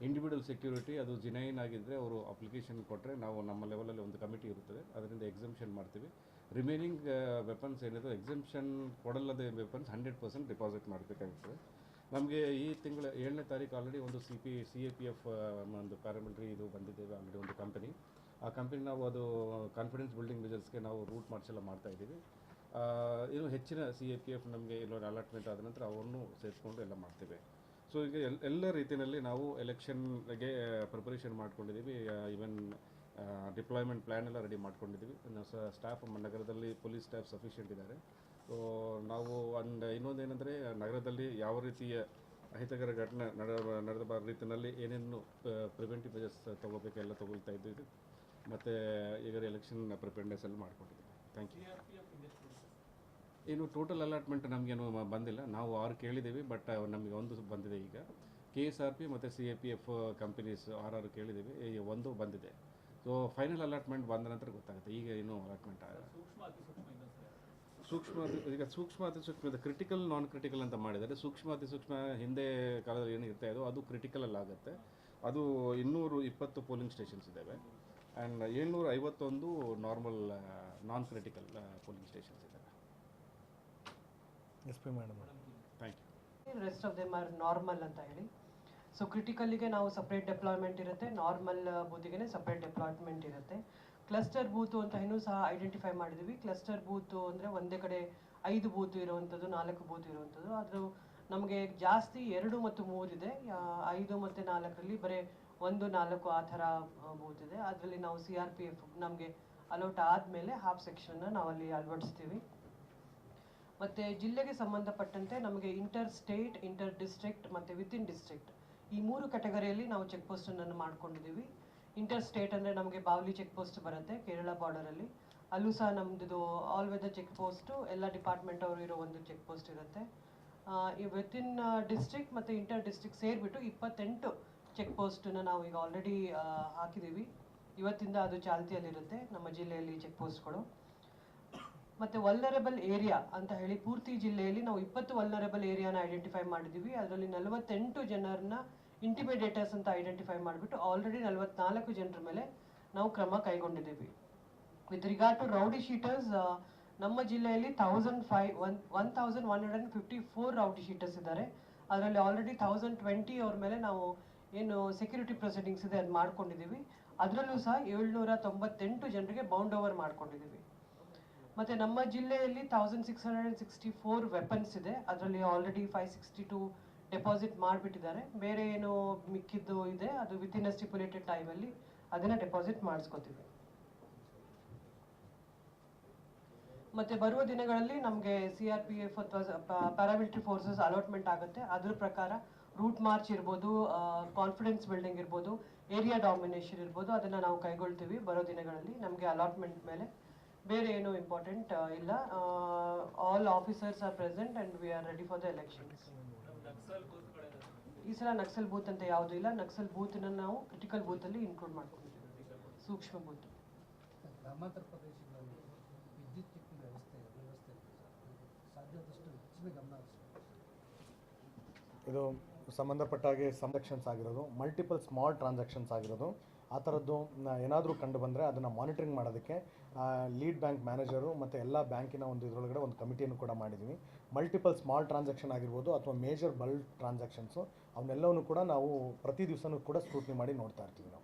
ಇಂಡಿವಿಜುವಲ್ ಸೆಕ್ಯೂರಿಟಿ ಅದು ಜಿನೈನ್ ಆಗಿದ್ದರೆ ಅವರು ಅಪ್ಲಿಕೇಶನ್ ಕೊಟ್ಟರೆ ನಾವು ನಮ್ಮ ಲೆವೆಲಲ್ಲಿ ಒಂದು ಕಮಿಟಿ ಇರುತ್ತದೆ. ಅದರಿಂದ ಎಕ್ಸಮ್ಷನ್ ಮಾಡ್ತೀವಿ. ರಿಮೈನಿಂಗ್ ವೆಪನ್ಸ್ ಏನಿದೆ ಎಕ್ಸಮ್ಷನ್ ಕೊಡಲ್ಲದೆ ವೆಪನ್ಸ್ ಹಂಡ್ರೆಡ್ ಪರ್ಸೆಂಟ್ ಡಿಪಾಸಿಟ್ ಮಾಡಬೇಕಾಗ್ತದೆ ನಮಗೆ ಈ ತಿಂಗಳ ಏಳನೇ ತಾರೀಕು ಆಲ್ರೆಡಿ ಒಂದು C P C A P F ಒಂದು ಪ್ಯಾರಾಮಿಲ್ಟ್ರಿ ಇದು ಬಂದಿದ್ದೇವೆ ಆಲ್ರೆಡಿ ಒಂದು ಕಂಪನಿ ಆ ಕಂಪನಿ ನಾವು ಅದು ಕಾನ್ಫಿಡೆನ್ಸ್ ಬಿಲ್ಡಿಂಗ್ ಮೆಜರ್ಸ್ಗೆ ನಾವು ರೂಟ್ ಮಾರ್ಚ್ ಎಲ್ಲ ಮಾಡ್ತಾ ಇದ್ದೀವಿ. ಆ, ಇನ್ನು ಹೆಚ್ಚಿನ ಸಿ ಎ ಪಿ ಎಫ್ ನಮಗೆ ಇಲ್ಲೊಂದು ಅಲಾಟ್ಮೆಂಟ್ ಆದ ನಂತರ ಅವ್ರನ್ನೂ ಸೇರಿಸ್ಕೊಂಡು ಎಲ್ಲ ಮಾಡ್ತೇವೆ. ಸೊ ಈಗ ಎಲ್, ಎಲ್ಲ ರೀತಿಯಲ್ಲಿ ನಾವು ಎಲೆಕ್ಷನ್ಗೆ ಪ್ರಿಪರೇಷನ್ ಮಾಡ್ಕೊಂಡಿದ್ದೀವಿ. ಈವನ್ ಡಿಪ್ಲಾಯ್ಮೆಂಟ್ ಪ್ಲ್ಯಾನ್ ಎಲ್ಲ ರೆಡಿ ಮಾಡ್ಕೊಂಡಿದ್ದೀವಿ. ಸ್ಟಾಫ್ ನಗರದಲ್ಲಿ ಪೊಲೀಸ್ ಸ್ಟಾಫ್ ಸಫಿಷಿಯೆಂಟ್ ಇದ್ದಾರೆ. ಸೊ ನಾವು ಅಂಡ್ ಏನಂದರೆ, ನಗರದಲ್ಲಿ ಯಾವ ರೀತಿಯ ಅಹಿತಕರ ಘಟನೆ ನಡ ನಡೆದ ರೀತಿಯಲ್ಲಿ ಏನೇನು ಪ್ರಿವೆಂಟಿವ್ ಮೆಜರ್ಸ್ ತೊಗೋಬೇಕು ಎಲ್ಲ ತೊಗೊಳ್ತಾ ಇದ್ದೀವಿ. ಮತ್ತು, ಈಗ ಎಲೆಕ್ಷನ್ ಪ್ರಿಪೇರ್ನೆಸ್ ಎಲ್ಲ ಮಾಡ್ಕೊಂಡಿದ್ದೀವಿ. ಥ್ಯಾಂಕ್ ಯು ಇನ್ನು ಟೋಟಲ್ ಅಲಾಟ್ಮೆಂಟ್ ನಮಗೇನು ಬಂದಿಲ್ಲ. ನಾವು ಆರು ಕೇಳಿದ್ದೀವಿ ಬಟ್ ನಮಗೆ ಒಂದು ಬಂದಿದೆ ಈಗ. ಕೆ ಎಸ್ ಆರ್ ಪಿ ಮತ್ತು C A P F companies ಆರಾರು ಕೇಳಿದ್ದೀವಿ. ಒಂದು ಬಂದಿದೆ. ಸೊ ಫೈನಲ್ ಅಲಾಟ್ಮೆಂಟ್ ಬಂದ ನಂತರ ಗೊತ್ತಾಗುತ್ತೆ. ಈಗ ಏನು ಅಲಾಟ್ಮೆಂಟ್ ಸೂಕ್ಷ್ಮ ಅತಿ- ಈಗ ಸೂಕ್ಷ್ಮ ಅತಿ ಸೂಕ್ಷ್ಮ ಕ್ರಿಟಿಕಲ್ ನಾನ್ ಕ್ರಿಟಿಕಲ್ ಅಂತ ಮಾಡಿದರೆ ಸೂಕ್ಷ್ಮ ಅತಿ ಸೂಕ್ಷ್ಮ ಹಿಂದೆ ಕಾಲದಲ್ಲಿ ಏನು ಇರ್ತಾ ಇದೋ ಅದು ಕ್ರಿಟಿಕಲಲ್ಲಿ ಆಗುತ್ತೆ. ಅದು ಇನ್ನೂರು ಇಪ್ಪತ್ತು ಪೋಲಿಂಗ್ ಸ್ಟೇಷನ್ಸ್ ಇದ್ದಾವೆ. ಆ್ಯಂಡ್ ಏಳ್ನೂರ ಐವತ್ತೊಂದು normal non critical polling stations ಇದ್ದಾವೆ. S P madam thank you rest of them are normal ಅಂತ ಹೇಳಿ. ಸೊ ಕ್ರಿಟಿಕಲ್ಗೆ ನಾವು ಸಪ್ರೇಟ್ ಡೆಪ್ಲಾಯ್ಮೆಂಟ್ ಇರುತ್ತೆ. ನಾರ್ಮಲ್ ಬೂತಿಗೆ ಸಪ್ರೇಟ್ ಡೆಪ್ಲಾಯ್ಮೆಂಟ್ ಇರುತ್ತೆ. ಕ್ಲಸ್ಟರ್ ಬೂತು ಅಂತ ಇನ್ನೂ ಸಹ ಐಡೆಂಟಿಫೈ ಮಾಡಿದ್ವಿ. ಕ್ಲಸ್ಟರ್ ಬೂತು ಅಂದರೆ ಒಂದೇ ಕಡೆ ಐದು ಬೂತು ಇರುವಂಥದ್ದು ನಾಲ್ಕು ಬೂತ್ ಇರುವಂಥದ್ದು. ಅದು ನಮಗೆ ಜಾಸ್ತಿ ಎರಡು ಮತ್ತು ಮೂರಿದೆ ಇದೆ. ಐದು ಮತ್ತು ನಾಲ್ಕರಲ್ಲಿ ಬರೀ ಒಂದು ನಾಲ್ಕು ಆ ಥರ ಬೂತ್ ಇದೆ ಅದರಲ್ಲಿ ನಾವು ಸಿ ಆರ್ ಪಿ ಎಫ್ ನಮಗೆ ಅಲೌಟ್ ಆದಮೇಲೆ ಹಾಫ್ ಸೆಕ್ಷನ್ನ ನಾವಲ್ಲಿ ಅಳವಡಿಸ್ತೀವಿ ಮತ್ತೆ ಜಿಲ್ಲೆಗೆ ಸಂಬಂಧಪಟ್ಟಂತೆ ನಮಗೆ ಇಂಟರ್ ಸ್ಟೇಟ್ ಇಂಟರ್ ಡಿಸ್ಟ್ರಿಕ್ಟ್ ಮತ್ತೆ ವಿತಿನ್ ಡಿಸ್ಟ್ರಿಕ್ಟ್ ಈ ಮೂರು ಕ್ಯಾಟಗರಿಯಲ್ಲಿ ನಾವು ಚೆಕ್ ಪೋಸ್ಟ್ ಅನ್ನು ಮಾಡ್ಕೊಂಡಿದ್ದೀವಿ. ಇಂಟರ್ ಸ್ಟೇಟ್ ಅಂದ್ರೆ ನಮಗೆ ಬಾವಲಿ ಚೆಕ್ ಪೋಸ್ಟ್ ಬರುತ್ತೆ, ಕೇರಳ ಬಾರ್ಡರ್ ಅಲ್ಲಿ. ಸಹ ನಮ್ದು ಆಲ್ ವೆದರ್ ಚೆಕ್ ಪೋಸ್ಟ್ ಎಲ್ಲ ಡಿಪಾರ್ಟ್ಮೆಂಟ್ ಅವರು ಇರೋ ಒಂದು ಚೆಕ್ ಪೋಸ್ಟ್ ಇರುತ್ತೆ. ವಿತಿನ್ ಡಿಸ್ಟ್ರಿಕ್ಟ್ ಮತ್ತೆ ಇಂಟರ್ ಡಿಸ್ಟ್ರಿಕ್ಟ್ ಸೇರಿಬಿಟ್ಟು ಇಪ್ಪತ್ತೆಂಟು ಚೆಕ್ ಪೋಸ್ಟನ್ನ ನಾವು ಈಗ ಆಲ್ರೆಡಿ ಹಾಕಿದ್ದೀವಿ. ಇವತ್ತಿಂದ ಅದು ಚಾಲ್ತಿಯಲ್ಲಿರುತ್ತೆ, ನಮ್ಮ ಜಿಲ್ಲೆಯಲ್ಲಿ ಚೆಕ್ ಪೋಸ್ಟ್ಗಳು ಮತ್ತೆ ವಲ್ನರೇಬಲ್ ಏರಿಯಾ ಅಂತ ಹೇಳಿ ಪೂರ್ತಿ ಜಿಲ್ಲೆಯಲ್ಲಿ ನಾವು ಇಪ್ಪತ್ತು ವಲ್ನರೇಬಲ್ ಏರಿಯಾನ ಐಡೆಂಟಿಫೈ ಮಾಡಿದ್ದೀವಿ. ಅದರಲ್ಲಿ ನಲವತ್ತೆಂಟು ಜನರನ್ನ ಇಂಟಿಮಿಡೇಟರ್ಸ್ ಅಂತ ಐಡೆಂಟಿಫೈ ಮಾಡಿಬಿಟ್ಟು ಆಲ್ರೆಡಿ ನಲವತ್ನಾಲ್ಕು ಜನರ ಮೇಲೆ ನಾವು ಕ್ರಮ ಕೈಗೊಂಡಿದ್ದೀವಿ. With regard to rowdy sheeters ನಮ್ಮ ಜಿಲ್ಲೆಯಲ್ಲಿ thousand five one one thousand one hundred fifty four rowdy sheeters ಇದ್ದಾರೆ. ಅದರಲ್ಲಿ ಆಲ್ರೆಡಿ ಥೌಸಂಡ್ ಟ್ವೆಂಟಿ ಅವ್ರ ಮೇಲೆ ನಾವು ಏನು ಸೆಕ್ಯೂರಿಟಿ ಪ್ರೊಸೀಡಿಂಗ್ಸ್ ಇದೆ ಅದು ಮಾಡ್ಕೊಂಡಿದ್ದೀವಿ. ಅದರಲ್ಲೂ ಸಹ ಏಳ್ನೂರ ತೊಂಬತ್ತೆಂಟು ಜನರಿಗೆ ಬೌಂಡ್ ಓವರ್ ಮಾಡ್ಕೊಂಡಿದ್ದೀವಿ. ಮತ್ತೆ ನಮ್ಮ ಜಿಲ್ಲೆಯಲ್ಲಿ thousand six hundred and sixty four weapons ಇದೆ. ಅದರಲ್ಲಿ already five sixty two deposit ಮಾಡಿಬಿಟ್ಟಿದ್ದಾರೆ. ಬೇರೆ ಏನು ಮಿಕ್ಕಿದ್ದು ಇದೆ. ಅದು ವಿತಿನ್ ಅ ಸ್ಟಿಪ್ಯುಲೇಟೆಡ್ ಟೈಮಲ್ಲಿ ಅದನ್ನ ಡೆಪಾಸಿಟ್ ಮಾಡಿಸ್ಕೋತೀವಿ. ಮತ್ತೆ ಬರುವ ದಿನಗಳಲ್ಲಿ ನಮಗೆ ಸಿ ಆರ್ ಪಿ ಎಫ್ ಅಥವಾ ಪ್ಯಾರಾಮಿಲಿಟರಿ ಫೋರ್ಸಸ್ ಅಲಾಟ್ಮೆಂಟ್ ಆಗುತ್ತೆ. ಅದ್ರ ಪ್ರಕಾರ ರೂಟ್ ಮಾರ್ಚ್ ಇರ್ಬೋದು ಕಾನ್ಫಿಡೆನ್ಸ್ ಬಿಲ್ಡಿಂಗ್ ಇರ್ಬೋದು ಏರಿಯಾ ಡಾಮಿನೇಷನ್ ಇರ್ಬೋದು, ಅದನ್ನು ನಾವು ಕೈಗೊಳ್ತೀವಿ ಬರೋ ದಿನಗಳಲ್ಲಿ ನಮಗೆ ಅಲಾಟ್ಮೆಂಟ್ ಮೇಲೆ. ಬೇರೆ ಏನು ಇಂಪಾರ್ಟೆಂಟ್ ಇಲ್ಲ. All officers are present and we are ready for the elections ಈ ಸಲ ನಕ್ಸಲ್ ಬೂತ್ ಅಂತ ಯಾವುದೂ ಇಲ್ಲ. ನಕ್ಸಲ್ ಬೂತ್ನ ನಾವು ಕ್ರಿಟಿಕಲ್ ಬೂತಲ್ಲಿ ಇನ್ಕ್ಲೂಡ್ ಮಾಡ್ಕೊಂಡಿದ್ದೀವಿ. ಸೂಕ್ಷ್ಮ ಬೂತ್ ಗ್ರಾಮಾಂತರ ಪ್ರದೇಶಗಳಲ್ಲಿ ವಿದ್ಯುತ್ ಶಕ್ತಿ ವ್ಯವಸ್ಥೆ ವ್ಯವಸ್ಥೆ ಸಾಧ್ಯದಷ್ಟು ಹೆಚ್ಚಿನ ಗಮನ ಇದು ಸಂಬಂಧಪಟ್ಟ ಹಾಗೆ ಸಂರಕ್ಷನ್ಸ್ ಆಗಿರೋದು ಮಲ್ಟಿಪಲ್ ಸ್ಮಾಲ್ ಟ್ರಾನ್ಸಾಕ್ಷನ್ಸ್ ಆಗಿರೋದು. ಆ ಥರದ್ದು ಏನಾದರೂ ಕಂಡು ಬಂದರೆ ಅದನ್ನು ಮಾನಿಟರಿಂಗ್ ಮಾಡೋದಕ್ಕೆ ಲೀಡ್ ಬ್ಯಾಂಕ್ ಮ್ಯಾನೇಜರು ಮತ್ತು ಎಲ್ಲ ಬ್ಯಾಂಕಿನ ಒಂದು ಇದರೊಳಗಡೆ ಒಂದು ಕಮಿಟಿಯನ್ನು ಕೂಡ ಮಾಡಿದ್ದೀವಿ ಮಲ್ಟಿಪಲ್ ಸ್ಮಾಲ್ ಟ್ರಾನ್ಸಾಕ್ಷನ್ ಆಗಿರ್ಬೋದು ಅಥವಾ ಮೇಜರ್ ಬಲ್ ಟ್ರಾನ್ಸಾಕ್ಷನ್ಸು ಅವನ್ನೆಲ್ಲವನ್ನು ಕೂಡ ನಾವು ಪ್ರತಿ ದಿವಸನೂ ಕೂಡ ಸ್ಕ್ರೂಟ್ನಿ ಮಾಡಿ ನೋಡ್ತಾ ಇರ್ತೀವಿ ನಾವು.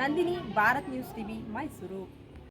Nandini, Bharat news TV, Mysuru.